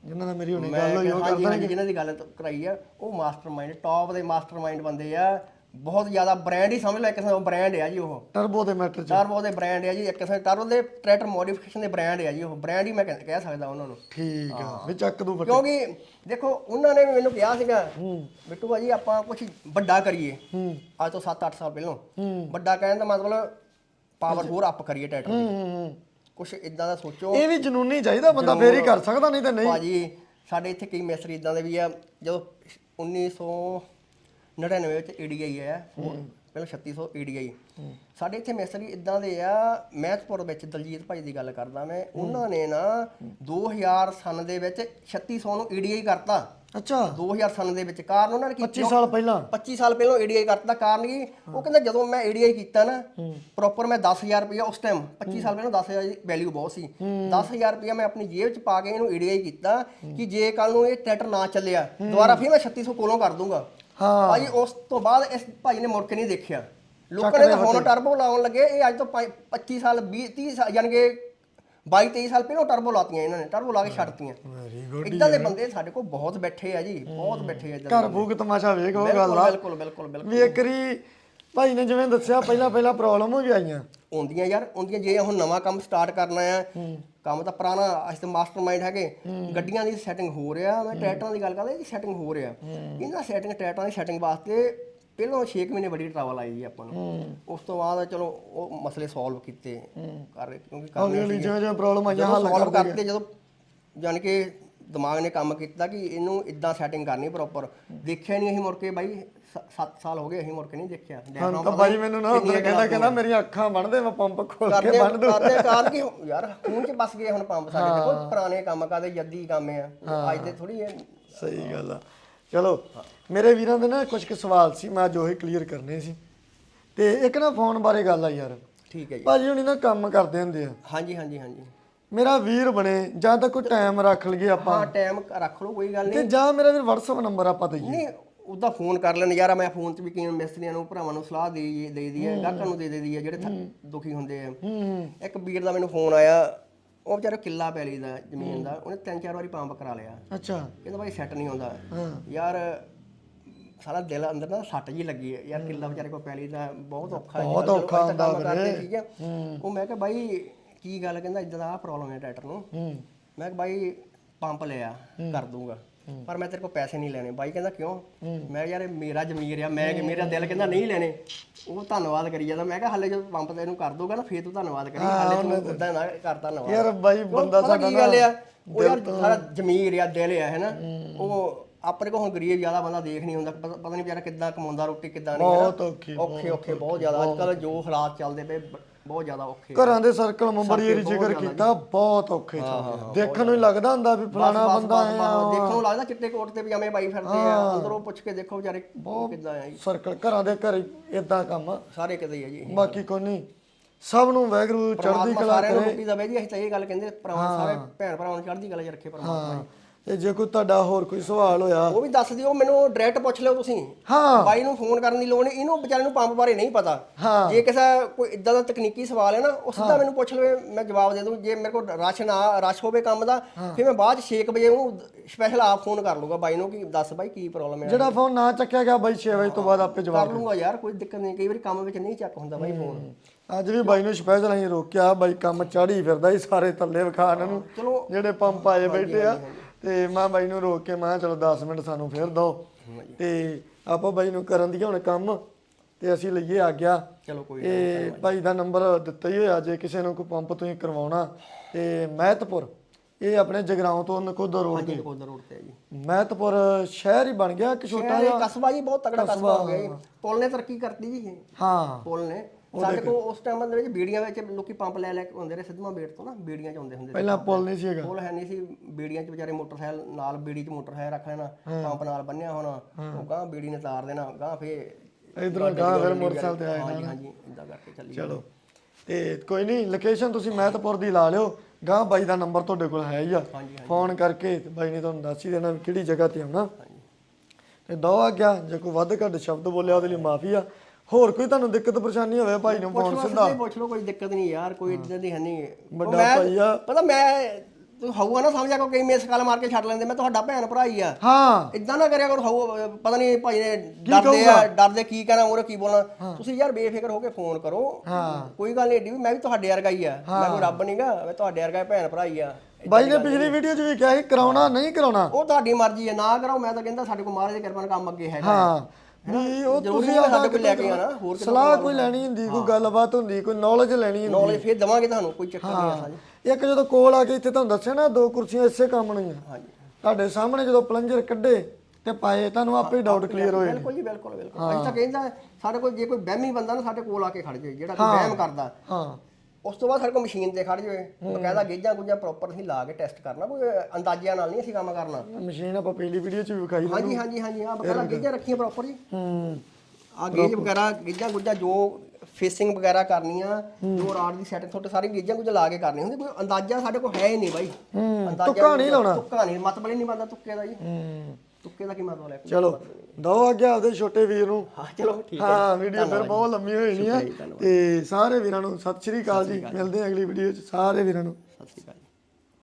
ਜਿਨ੍ਹਾਂ ਨਾਲ ਮੇਰੀ ਹੁਣੇ ਗੱਲ ਹੋਈ ਉਹ ਹਾਂਜੀ ਜਿਨ੍ਹਾਂ ਦੀ ਗੱਲ ਕਰਾਈ ਆ ਉਹ ਮਾਸਟਰਮਾਈਂਡ ਟੌਪ ਦੇ ਮਾਸਟਰਮਾਈਂਡ ਬੰਦੇ ਆ। ਬਹੁਤ ਜ਼ਿਆਦਾ ਬ੍ਰਾਂਡ ਹੀ ਸਮਝ ਇੱਕ ਕਿਸਮ ਦਾ ਬ੍ਰਾਂਡ ਆ ਜੀ ਉਹ। ਟਰਬੋ ਦੇ ਮੈਟਰ ਚ। ਟਰਬੋ ਦੇ ਬ੍ਰਾਂਡ ਆ ਜੀ ਇੱਕ ਕਿਸਮ ਟਰਬੋ ਦੇ ਟਰੈਕਟਰ ਮੋਡੀਫਿਕੇਸ਼ਨ ਦੇ ਬ੍ਰਾਂਡ ਆ ਜੀ ਉਹ। ਬ੍ਰਾਂਡ ਹੀ ਮੈਂ ਕਹਿ ਕਹਿ ਸਕਦਾ ਉਹਨਾਂ ਨੂੰ। ਠੀਕ ਆ ਵੀ ਚੱਕ ਦੂ ਫਟ। ਕਿਉਂਕਿ ਦੇਖੋ ਉਹਨਾਂ ਨੇ ਵੀ ਮੈਨੂੰ ਕਿਹਾ ਸੀਗਾ ਬਿੱਟੂ ਭਾਜੀ ਆਪਾਂ ਕੁਝ ਵੱਡਾ ਕਰੀਏ। ਹੂੰ। ਅੱਜ ਤੋਂ 7-8 ਸਾਲ ਪਹਿਲਾਂ। ਵੱਡਾ ਕਹਿਣ ਦਾ ਮਤਲਬ ਪਾਵਰ ਹੋਰ ਅਪ ਕਰੀਏ ਟਰੈਕਟਰ ਦੀ। ਹੂੰ ਹੂੰ ਕੁਝ ਇਦਾਂ ਦਾ ਸੋਚੋ। ਇਹ ਵੀ ਜਨੂਨੀ ਚਾਹੀਦਾ ਬੰਦਾ ਫੇਰ ਹੀ ਕਰ ਸਕਦਾ ਨਹੀਂ ਤਾਂ ਨਹੀਂ। ਭਾਜੀ ਸਾਡੇ ਇੱਥੇ ਕਈ ਮਿਸਤਰੀ ਇਦਾਂ ਦੇ ਵੀ ਆ ਜਦੋਂ 1999 ਵਿੱਚ ਏਡੀਆਈ ਆਇਆ ਪਹਿਲਾਂ 3600 ਏਡੀਆਈ। ਸਾਡੇ ਇੱਥੇ ਮਿਸਤਰੀ ਇਦਾਂ ਦੇ ਆ ਮਹਿਤਪੁਰ ਵਿੱਚ ਦਲਜੀਤ ਭਾਈ ਦੀ ਗੱਲ ਕਰਦਾ ਮੈਂ ਉਹਨਾਂ ਨੇ ਨਾ 2000 ਸਨ ਦੇ ਵਿੱਚ 3600 ਨੂੰ ਏਡੀਆਈ ਕਰਤਾ। ਅੱਛਾ। 2000 ਸਨ ਦੇ ਵਿੱਚ ਕਾਰਨ ਉਹਨਾਂ ਨੇ ਕੀ 25 ਸਾਲ ਪਹਿਲਾਂ। 25 ਸਾਲ ਪਹਿਲਾਂ ਏਡੀਆਈ ਕਰਤਾ ਕਾਰਨ ਕੀ? ਉਹ ਕਹਿੰਦਾ ਜਦੋਂ ਮੈਂ ਏਡੀਆਈ ਕੀਤਾ ਨਾ ਪ੍ਰੋਪਰ ਮੈਂ 10000 ਰੁਪਇਆ ਉਸ ਟਾਈਮ 25 ਸਾਲ ਪਹਿਲਾਂ 10000 ਦੀ ਵੈਲਿਊ ਬਹੁਤ ਸੀ। 10000 ਰੁਪਇਆ ਮੈਂ ਆਪਣੀ ਜੇਬ 'ਚ ਪਾ ਕੇ ਇਹਨੂੰ ਏਡੀਆਈ ਕੀਤਾ ਕਿ ਜੇ ਕੱਲ ਨੂੰ ਇਹ ਟਰੈਕਟਰ ਨਾ ਚੱਲਿਆ ਦੁਬਾਰਾ ਫਿਰ ਮੈਂ 3600 ਕੋਲੋਂ ਕਰ ਦੂੰਗਾ। ਹਾਂ। ਭਾਜੀ ਉਸ ਤੋਂ ਬਾਅਦ ਇਸ ਭਾਈ ਨੇ ਮੁੜ ਕੇ ਨਹੀਂ ਦੇਖਿਆ। ਲੋਕਾਂ ਨੇ ਤਾਂ ਹੁਣ ਟਰਬੋ ਲਾਉਣ ਲੱਗੇ ਇਹ ਅੱਜ ਤੋਂ ਪੰਜ- 25 ਸਾਲ 20 30 ਸਾਲ ਯਾਨੀ ਕਿ 22 23 ਸਾਲ ਪਹਿਲਾਂ ਟਰਬੋ ਲਾਤੀਆਂ ਇਹਨਾਂ ਨੇ ਟਰਬੋ ਲਾ ਕੇ ਛੱਡਤੀਆਂ। ਵੈਰੀ ਗੁੱਡ ਇਦਾਂ ਦੇ ਬੰਦੇ ਸਾਡੇ ਕੋਲ ਬਹੁਤ ਬੈਠੇ ਆ ਜੀ ਬਹੁਤ ਬੈਠੇ ਆ ਘਰ ਫੂਕ ਤਮਾਸ਼ਾ ਵੇਖ ਉਹ ਗੱਲ ਆ। ਬਿਲਕੁਲ ਬਿਲਕੁਲ ਬਿਲਕੁਲ। ਵੀ ਇੱਕ ਰੀ ਭਾਈ ਨੇ ਜਿਵੇਂ ਦੱਸਿਆ ਪਹਿਲਾਂ ਪਹਿਲਾਂ ਪ੍ਰੋਬਲਮ ਹੋ ਆਈਆਂ। ਆਉਂਦੀਆਂ ਯਾਰ ਆਉਂਦੀਆਂ ਜੇ ਹੁਣ ਨਵਾਂ ਕੰਮ ਸਟਾਰਟ ਕਰਨਾ ਆ ਕੰਮ ਤਾਂ ਪੁਰਾਣਾ ਅੱਜ ਤੇ ਮਾਸਟਰਮਾਈਂਡ ਹੈਗੇ। ਗੱਡੀਆਂ ਦੀ ਸੈਟਿੰਗ ਹੋ ਰਿਹਾ ਮੈਂ ਟਰੈਕਟਰਾਂ ਦੀ ਗੱਲ ਕਰਦਾ ਇਹਦੀ ਸੈਟਿੰਗ ਹੋ ਰਿਹਾ। ਇਹਨਾਂ ਸੈਟਿੰਗ ਟਰੈਕਟਰਾਂ ਦੀ ਸੈਟਿੰਗ ਵਾਸਤੇ ਪਹਿਲਾਂ 6 ਮਹੀਨੇ ਬੜੀ ਟਰੈਵਲ ਆਈ ਜੀ ਆਪਾਂ ਨੂੰ। ਉਸ ਤੋਂ ਬਾਅਦ ਚਲੋ ਉਹ ਮਸਲੇ ਸੋਲਵ ਕੀਤੇ। ਕਰ ਕਿਉਂਕਿ ਹੌਲੀ ਕਰਨੇ ਹੌਲੀ ਜਿਵੇਂ ਜਿਵੇਂ ਪ੍ਰੋਬਲਮ ਆਈਆਂ ਹੱਲ ਸੋਲਵ ਕਰਦੇ ਜਦੋਂ ਯਾਨੀ ਕਿ ਦਿਮਾਗ ਨੇ ਕੰਮ ਕੀਤਾ ਕਿ ਇਹਨੂੰ ਇਦਾਂ ਸੈਟਿੰਗ ਕਰਨੀ ਪ੍ਰੋਪਰ ਦੇਖਿਆ ਨਹੀਂ ਅਸੀਂ ਮੁੜ ਕੇ ਬਾਈ 7 ਸਾਲ ਹੋ ਗਏ ਅਸੀਂ ਮੁੜ ਕੇ ਨਹੀਂ ਦੇਖਿਆ। ਹਾਂ ਤਾਂ ਬਾਈ ਮੈਨੂੰ ਨਾ ਉਧਰ ਕਹਿੰਦਾ ਕਹਿੰਦਾ ਮੇਰੀਆਂ ਅੱਖਾਂ ਬੰਨਦੇ ਮੈਂ ਪੰਪ ਖੋਲ ਕੇ ਬੰਨ ਦੂੰ। ਕਰਦੇ ਕਾਰ ਕੀ ਯਾਰ ਖੂਨ ਚ ਬਸ ਗਏ ਹੁਣ ਪੰਪ ਸਾਡੇ ਦੇਖੋ ਪੁਰਾਣੇ ਕੰਮ ਕਰਦੇ ਜੱਦੀ ਕੰਮ ਆ। ਅੱਜ ਦੇ ਥੋੜੀ ਸਹੀ ਗੱਲ ਆ। ਚਲੋ ਮੇਰੇ ਵੀਰਾਂ ਦੇ ਨਾ ਕੁਝ ਕੁ ਸਵਾਲ ਸੀ ਮੈਂ ਜੋ ਹੀ ਕਲੀਅਰ ਕਰਨੇ ਸੀ। ਤੇ ਇੱਕ ਨਾ ਫੋਨ ਬਾਰੇ ਗੱਲ ਆ ਯਾਰ। ਠੀਕ ਹੈ ਜੀ। ਭਾਜੀ ਹੁਣੀ ਨਾ ਕੰਮ ਕਰਦੇ ਹੁੰਦੇ ਆ। ਹਾਂਜੀ ਹਾਂਜੀ ਹਾਂਜੀ। ਮੇਰਾ ਵੀਰ ਬਣੇ ਜਾਂ ਤਾਂ ਕੋਈ ਟਾਈਮ ਰੱਖ ਲਈਏ ਆਪਾਂ। ਹਾਂ ਟਾਈਮ ਰੱਖ ਲਓ ਕੋਈ ਗੱਲ ਨਹੀਂ। ਤੇ ਜਾਂ ਮੇਰਾ ਵੀਰ WhatsApp ਨੰਬਰ ਆਪਾਂ ਦਈਏ। ਨਹੀਂ ਉਹਦਾ ਫੋਨ ਕਰ ਲੈਣ ਯਾਰ ਮੈਂ ਫੋਨ 'ਚ ਵੀ ਕਈ ਮਿਸਤਰੀਆਂ ਨੂੰ ਭਰਾਵਾਂ ਨੂੰ ਸਲਾਹ ਦੇ ਦੇ ਦੀ ਹੈ। ਗਾਹਕਾਂ ਨੂੰ ਦੇ ਦੇ ਦੀ ਹੈ। ਜਿਹੜੇ ਦੁਖੀ ਹੁੰਦੇ ਆ। ਇੱਕ ਵੀਰ ਦਾ ਮੈਨੂੰ ਫੋਨ ਆਇਆ ਉਹ ਵਿਚਾਰਾ ਕਿੱਲਾ ਪੈ ਲਈ ਦਾ ਜ਼ਮੀਨ ਦਾ ਉਹਨੇ ਤਿੰਨ ਚਾਰ ਵਾਰੀ ਪੰਪ ਕਰਾ ਲਿਆ। ਅੱਛਾ। ਕਹਿੰਦਾ ਭਾਈ ਸੈੱਟ ਨਹੀਂ ਹੁੰਦਾ ਹਾਂ। ਯਾਰ ਸਾਰਾ ਦਿਲ ਅੰਦਰ ਨਾ ਸੱਟ ਜੀ ਲੱਗੀ ਹੈ ਯਾਰ ਕਿੱਲਾ ਵਿਚਾਰੇ ਕੋ ਪੈਲੀ ਦਾ ਬਹੁਤ ਔਖਾ ਹੈ। ਬਹੁਤ ਔਖਾ ਹੁੰਦਾ ਵੀਰੇ। ਠੀਕ ਹੈ। ਉਹ ਮੈਂ ਕਿਹਾ ਬਾਈ ਕੀ ਗੱਲ ਕਹਿੰਦਾ ਇਦਾਂ ਦਾ ਪ੍ਰੋਬਲਮ ਹੈ ਟਰੈਕਟਰ ਨੂੰ। ਹੂੰ। ਮੈਂ ਕਿਹਾ ਬਾਈ ਪੰਪ ਲਿਆ ਕਰ ਦੂੰਗਾ ਪਰ ਮੈਂ ਤੇਰੇ ਕੋਲ ਪੈਸੇ ਨਹੀਂ ਲੈਣੇ। ਬਾਈ ਕਹਿੰਦਾ ਕਿਉਂ? ਮੈਂ ਯਾਰ ਇਹ ਮੇਰਾ ਜ਼ਮੀਰ ਆ ਮੈਂ ਕਿ ਮੇਰਾ ਦਿਲ ਕਹਿੰਦਾ ਨਹੀਂ ਲੈਣੇ। ਉਹ ਧੰਨਵਾਦ ਕਰੀ ਜਾਂਦਾ। ਮੈਂ ਕਿਹਾ ਹਾਲੇ ਜਦੋਂ ਪੰਪ ਤੈਨੂੰ ਕਰ ਦੂਗਾ ਨਾ ਫੇਰ ਤੂੰ ਧੰਨਵਾਦ ਕਰੀ। ਹਾਲੇ ਤੂੰ ਉਦਾਂ ਨਾ ਕਰ ਧੰਨਵਾਦ। ਯਾਰ ਬਾਈ ਬੰਦਾ ਸਾਡਾ ਕੀ ਗੱਲ ਆ? ਉਹ ਯਾਰ ਸਾਰਾ ਜ਼ਮੀਰ ਆ ਦਿਲ ਆ ਹੈਨਾ? ਉਹ ਆਪਣੇ ਕੋਲ ਹੁਣ ਗਰੀਬ ਜ਼ਿਆਦਾ ਬੰਦਾ ਦੇਖ ਨਹੀਂ ਹੁੰਦਾ। ਪਤਾ ਨਹੀਂ ਵਿਚਾਰਾ ਕਿੱਦਾਂ ਕਮਾਉਂਦਾ ਰੋਟੀ ਕਿੱਦਾਂ ਨਹੀਂ ਬਹੁਤ ਔਖੀ ਔਖੇ ਔਖੇ ਬਹੁਤ ਜ਼ਿਆਦਾ। ਅੱਜ ਕੱਲ ਜੋ ਹਾਲਾਤ ਚੱਲਦੇ ਪਏ ਬਹੁਤ ਜ਼ਿਆਦਾ ਔਖੇ ਘਰਾਂ ਦੇ ਸਰਕਲ ਮੰਬੜੀ ਏਰੀ ਜ਼ਿਕਰ ਕੀਤਾ ਬਹੁਤ ਔਖੇ ਚੱਲਦੇ ਦੇਖਣ ਨੂੰ ਹੀ ਲੱਗਦਾ ਹੁੰਦਾ ਵੀ ਫਲਾਣਾ ਬਸ- ਬੰਦਾ ਬਸ- ਹੈ ਬਸ- ਦੇਖਣ ਨੂੰ ਲੱਗਦਾ ਚਿੱਟੇ ਕੋਟ ਤੇ ਪਜਾਮੇ ਪਾਈ ਫਿਰਦੇ ਆ। ਅੰਦਰੋਂ ਪੁੱਛ ਕੇ ਦੇਖੋ ਵਿਚਾਰੇ ਕਿੱਦਾਂ ਆ ਜੀ। ਸਰਕਲ ਘਰਾਂ ਦੇ ਘਰ ਇਦਾਂ ਕੰਮ। ਆ। ਸਾਰੇ ਕਿਤੇ ਹੀ ਆ ਜੀ। ਬਾਕੀ ਕੋਈ ਨਹੀਂ। ਸਭ ਨੂੰ ਵੈਗਰੂ ਚੜ੍ਹਦੀ ਪਰਮਾਤਮਾ ਕਲਾ ਸਾਰਿਆਂ ਨੂੰ ਕਰੇ। ਰੋਟੀ ਦਵੇ ਜੀ। ਅਸੀਂ ਤਾਂ ਇਹ ਗੱਲ ਕਹਿੰਦੇ ਭਰਾਵਾਂ ਸਾਰੇ ਭੈਣ ਭਰਾਵਾਂ ਨੂੰ ਚੜ੍ਹਦੀ ਕਲਾ 'ਚ ਰੱਖੇ ਪਰਮਾਤਮਾ ਜੀ। ਤੇ ਜੇ ਕੋਈ ਤੁਹਾਡਾ ਹੋਰ ਕੋਈ ਸਵਾਲ ਹੋਇਆ। ਉਹ ਵੀ ਦੱਸ ਦਿਓ ਮੈਨੂੰ ਡਾਇਰੈਕਟ ਪੁੱਛ ਲਿਓ ਤੁਸੀਂ। ਹਾਂ। ਬਾਈ ਨੂੰ ਫੋਨ ਕਰਨ ਦੀ ਲੋੜ ਨਹੀਂ ਇਹਨੂੰ ਵਿਚਾਰੇ ਨੂੰ ਪੰਪ ਬਾਰੇ ਨਹੀਂ ਪਤਾ। ਹਾਂ। ਜੇ ਕਿਸੇ ਕੋਈ ਇਦਾਂ ਦਾ ਤਕਨੀਕੀ ਸਵਾਲ ਹੈ ਨਾ ਉਹ ਸਿੱਧਾ ਮੈਨੂੰ ਪੁੱਛ ਲਵੇ ਮੈਂ ਜਵਾਬ ਦੇ ਦੂੰ। ਜੇ ਮੇਰੇ ਕੋਲ ਰਸ਼ ਨਾ ਰਸ਼ ਹੋਵੇ ਕੰਮ ਦਾ ਫਿਰ ਮੈਂ ਬਾਅਦ 'ਚ 6 ਵਜੇ ਉਹਨੂੰ ਸਪੈਸ਼ਲ ਆਪ ਫੋਨ ਕਰ ਲੂੰਗਾ ਬਾਈ ਨੂੰ ਕਿ ਦੱਸ ਬਾਈ ਕੀ ਪ੍ਰੋਬਲਮ ਹੈ? ਜਿਹੜਾ ਫੋਨ ਨਾ ਚੱਕਿਆ ਗਿਆ ਬਾਈ 6 ਵਜੇ ਤੋਂ ਬਾਅਦ ਆਪੇ ਜਵਾਬ ਕਰ ਲੂੰਗਾ ਯਾਰ ਕੋਈ ਦਿੱਕਤ ਨਹੀਂ। ਕਈ ਵਾਰੀ ਕੰਮ ਵਿੱਚ ਨਹੀਂ ਚੱਕ ਹੁੰਦਾ ਬਾਈ ਫੋਨ ਅੱਜ ਵੀ ਬਾਈ ਨੂੰ ਸਪੈਸ਼ਲ ਅਸੀਂ ਰੋਕਿਆ ਬਾਈ ਕੰਮ ਚਾੜੀ ਫਿਰਦਾ ਸੀ ਸਾਰੇ ਥੱਲੇ ਵਿਖਾ ਇਹਨਾਂ ਨੂੰ। ਚਲੋ। ਜਿਹੜੇ ਪੰਪ ਆਏ ਬੈਠੇ ਆ। ਤੇ ਮੈਂ ਬਾਈ ਨੂੰ ਰੋਕ ਕੇ ਮੈਂ ਕਿਹਾ ਚਲੋ 10 ਮਿੰਟ ਸਾਨੂੰ ਫੇਰ ਦਿਓ। ਤੇ ਆਪਾਂ ਬਾਈ ਨੂੰ ਕਰਨ ਦੀ ਹੁਣ ਕੰਮ ਤੇ ਅਸੀਂ ਲਈਏ ਆ ਗਿਆ ਚਲੋ ਕੋਈ ਇਹ ਭਾਈ ਦਾ ਨੰਬਰ ਦਿੱਤਾ ਹੀ ਹੋਇਆ ਜੇ ਕਿਸੇ ਨੂੰ ਕੋਈ ਪੰਪ ਤੁਸੀਂ ਕਰਵਾਉਣਾ। ਤੇ ਮਹਿਤਪੁਰ ਇਹ ਆਪਣੇ ਜਗਰਾਉਂ ਤੋਂ ਨਕੋਦਰ ਰੋਡ ਤੇ। ਹੈ ਜੀ। ਮਹਿਤਪੁਰ ਸ਼ਹਿਰ ਹੀ ਬਣ ਗਿਆ ਇੱਕ ਛੋਟਾ ਇਹ ਕਸਬਾ ਜੀ ਬਹੁਤ ਤਕੜਾ ਕਸਬਾ ਹੋ ਗਿਆ ਜੀ। ਪੁਲ ਨੇ ਤਰੱਕੀ ਕਰਤੀ ਜੀ ਹਾਂ। ਪੁਲ ਨੇ। ਸਾਡੇ ਕੋਲ ਉਸ ਟਾਈਮ ਦੇ ਵਿੱਚ ਬੀੜੀਆਂ ਵਿੱਚ ਲੋਕੀ ਪੰਪ ਲੈ ਲੈ ਕੇ ਹੁੰਦੇ ਰਹੇ ਸਿੱਧਵਾਂ ਬੇੜ ਤੋਂ ਨਾ ਬੀੜੀਆਂ ਚ ਆਉਂਦੇ ਹੁੰਦੇ ਸੀ ਪਹਿਲਾਂ ਪੁੱਲ ਨਹੀਂ ਸੀ ਹੈਗਾ। ਪੁਲ ਹੈ ਨਹੀਂ ਸੀ ਬੀੜੀਆਂ ਚ ਵਿਚਾਰੇ ਮੋਟਰਸਾਈਕਲ ਨਾਲ ਬੀੜੀ ਚ ਮੋਟਰਸਾਈਕਲ ਰੱਖ ਲੈਣਾ ਪੰਪ ਨਾਲ ਬੰਨਿਆ ਹੋਣਾ ਉਹ ਗਾਂ ਬੀੜੀ ਨੇ ਤਾਰ ਦੇਣਾ ਗਾਂ ਫੇ ਇਧਰੋਂ ਗਾਂ ਫਿਰ ਮੋਟਰਸਾਈਕਲ ਤੇ ਆਏ ਹਾਂਜੀ ਹਾਂਜੀ ਇਦਾਂ ਕਰਕੇ ਚੱਲੀ ਚਲੋ। ਤੇ ਕੋਈ ਨਹੀਂ ਲੋਕੇਸ਼ਨ ਤੁਸੀਂ ਮਹਿਤਪੁਰ ਦੀ ਲਾ ਲਿਓ। ਗਾਂ ਬਾਈ ਦਾ ਨੰਬਰ ਤੁਹਾਡੇ ਕੋਲ ਹੈ ਹੀ ਆ। ਫੋਨ ਕਰਕੇ ਤੇ ਬਾਈ ਨੇ ਤੁਹਾਨੂੰ ਦੱਸ ਹੀ ਦੇਣਾ ਵੀ ਕਿਹੜੀ ਜਗ੍ਹਾ ਤੇ ਆਉਣਾ। ਤੇ ਦੋ ਆ ਗਿਆ ਜੇ ਕੋਈ ਵੱਧ ਘੱਟ ਸ਼ਬਦ ਬੋਲਿਆ ਉਹਦੇ ਲਈ ਮਾਫੀ ਆ। ਹੋਰ ਕੋਈ ਤੁਹਾਨੂੰ ਦਿੱਕਤ ਪਰੇਸ਼ਾਨੀ ਹੋਵੇ ਭਾਈ ਨੂੰ ਪੁੱਛ ਸਿੱਧਾ। ਪੁੱਛ ਲਓ ਕੋਈ ਦਿੱਕਤ ਨਹੀਂ ਯਾਰ ਕੋਈ ਇਦਾਂ ਦੀ ਹੈ ਨਹੀਂ। ਵੱਡਾ ਮੈਂ- ਭਾਈ ਆ। ਪਤਾ ਮੈਂ ਤੂੰ ਹਊਆ ਨਾ ਸਮਝਿਆ ਕੋ ਕਈ ਮਿਸ ਕਾਲ ਮਾਰ ਕੇ ਛੱਡ ਲੈਂਦੇ ਮੈਂ ਤੁਹਾਡਾ ਭੈਣ ਭਰਾ ਹੀ ਆ। ਹਾਂ। ਇਦਾਂ ਨਾ ਕਰਿਆ ਕਰੋ ਹਊ ਪਤਾ ਨਹੀਂ ਭਾਈ ਨੇ ਡਰਦੇ ਆ ਡਰਦੇ ਕੀ ਕਹਿਣਾ ਉਹਰੇ ਕੀ ਬੋਲਣਾ। ਤੁਸੀਂ ਯਾਰ ਬੇਫਿਕਰ ਹੋ ਕੇ ਫੋਨ ਕਰੋ। ਹਾਂ। ਕੋਈ ਗੱਲ ਨਹੀਂ ਏਡੀ ਵੀ ਮੈਂ ਵੀ ਤੁਹਾਡੇ ਵਰਗਾ ਹੀ ਆ। ਮੈਂ ਕੋਈ ਰੱਬ ਨਹੀਂਗਾ ਮੈਂ ਤੁਹਾਡੇ ਵਰਗਾ ਭੈਣ ਭਰਾ ਹੀ ਆ। ਬਾਈ ਨੇ ਪਿਛਲੀ ਵੀਡੀਓ 'ਚ ਵੀ ਕਿਹਾ ਸੀ ਕਰਾਉਣਾ ਨਹੀਂ ਕਰਾਉਣਾ। ਉਹ ਤੁਹਾਡੀ ਮਰਜ਼ੀ ਹੈ ਨਾ ਕਰਾਓ ਮੈਂ ਤਾਂ ਕਹਿੰਦਾ ਸਾਡੇ ਕੋਲ ਮਹਾਰਾਜ ਦੀ ਕਿਰਪਾ ਨਾਲ ਕੰਮ ਅੱਗੇ ਹੈਗਾ। ਹਾਂ। ਵੀ ਉਹ ਜ਼ਰੂਰੀ ਤੁਸੀਂ ਨਹੀਂ ਸਾਡੇ ਕੋਲ ਲੈ ਕੇ ਆਣਾ ਹੋਰ ਸਲਾਹ ਕੋਈ ਲੈਣੀ ਹੁੰਦੀ ਕੋਈ ਗੱਲਬਾਤ ਹੁੰਦੀ ਕੋਈ ਨੌਲੇਜ ਲੈਣੀ ਹੁੰਦੀ। ਨੌਲੇਜ ਫੇਰ ਦਵਾਂਗੇ ਤੁਹਾਨੂੰ ਕੋਈ ਚੱਕਰ ਨਹੀਂ ਆ ਸਾਜੀ ਇੱਕ ਜਦੋਂ ਕੋਲ ਆ ਕੇ ਇੱਥੇ ਤੁਹਾਨੂੰ ਦੱਸਿਆ ਨਾ ਦੋ ਕੁਰਸੀਆਂ ਇਸੇ ਕੰਮ ਨੂੰ ਹੀ ਆ। ਹਾਂਜੀ। ਤੁਹਾਡੇ ਸਾਹਮਣੇ ਜਦੋਂ ਪਲੰਜਰ ਕੱਢੇ ਤੇ ਪਾਏ ਤੁਹਾਨੂੰ ਆਪੇ ਡਾਊਟ ਕਲੀਅਰ ਹੋਏ ਬਿਲਕੁਲ ਜੀ ਬਿਲਕੁਲ ਬਿਲਕੁਲ। ਅਸੀਂ ਤਾਂ ਕਹਿੰਦਾ ਸਾਡੇ ਕੋਲ ਜੇ ਕੋਈ ਵਹਿਮੀ ਬੰਦਾ ਨਾ ਸਾਡੇ ਕੋਲ ਆ ਕੇ ਖੜ ਜਾਏ ਜਿਹੜਾ ਕੋਈ ਵਹਿਮ ਕਰਦਾ। ਹਾਂ। ਉਸ ਤੋਂ ਬਾਅਦ ਸਾਡੇ ਕੋਲ ਮਸ਼ੀਨ ਤੇ ਖੜ ਜਾਏ ਬਕਾਇਦਾ ਗੇਜਾਂ ਗੁੱਜਾਂ ਪ੍ਰੋਪਰ ਅਸੀਂ ਲਾ ਕੇ ਟੈਸਟ ਕਰਨਾ ਕੋਈ ਅੰਦਾਜ਼ਿਆਂ ਨਾਲ ਨਹੀਂ ਅਸੀਂ ਕੰਮ ਕਰਨਾ। ਮਸ਼ੀਨ ਆਪਾਂ ਪਹਿਲੀ ਵੀਡੀਓ 'ਚ ਵੀ ਵਿਖਾਈ ਹਾਂਜੀ ਹਾਂਜੀ ਹਾਂਜੀ ਆ ਬਕਾਇਦਾ ਗੇਜਾਂ ਰੱਖੀਆਂ ਪ੍ਰੋਪਰ ਜੀ। ਹੂੰ। ਆ ਗੇਜ ਵਗੈਰਾ ਗੇਜਾਂ ਗੁੱਜਾਂ ਜੋ ਫੇਸਿੰਗ ਵਗੈਰਾ ਕਰਨੀਆਂ ਜੋ ਰਾਡ ਦੀ ਸੈਟਿੰਗ ਤੁਹਾਡੇ ਸਾਰੀ ਗੇਜਾਂ ਗੁੱਜਾਂ ਲਾ ਕੇ ਕਰਨੀ ਹੁੰਦੀ ਕੋਈ ਅੰਦਾਜ਼ਾ ਸਾਡੇ ਕੋਲ ਹੈ ਹੀ ਨਹੀਂ ਬਾਈ। ਅੰਦਾਜ਼ਾ ਤੁੱਕਾ ਨਹੀਂ ਲਾਉਣਾ। ਤੁੱਕਾ ਨਹੀਂ ਮਤਲਬ ਨਹੀਂ ਬੰਦਾ ਤੁੱਕੇ ਦਾ ਜੀ। ਹੂੰ। ਤੁੱਕੇ ਦਾ ਕੀ ਮਤਲਬ ਹੈ? ਚਲੋ ਦੋ ਆ ਗਿਆ ਆਪਦੇ ਛੋਟੇ ਵੀਰ ਨੂੰ। ਹਾਂ ਚਲੋ ਠੀਕ ਹੈ। ਹਾਂ ਵੀਡੀਓ ਫਿਰ ਬਹੁਤ ਲੰਮੀ ਹੋਈ ਨਹੀਂ ਆ। ਤੇ ਸਾਰੇ ਵੀਰਾਂ ਨੂੰ ਸਤਿ ਸ਼੍ਰੀ ਅਕਾਲ ਜੀ। ਮਿਲਦੇ ਹਾਂ ਅਗਲੀ ਵੀਡੀਓ 'ਚ। ਸਾਰੇ ਵੀਰਾਂ ਨੂੰ। ਸਤਿ ਸ਼੍ਰੀ ਅਕਾਲ।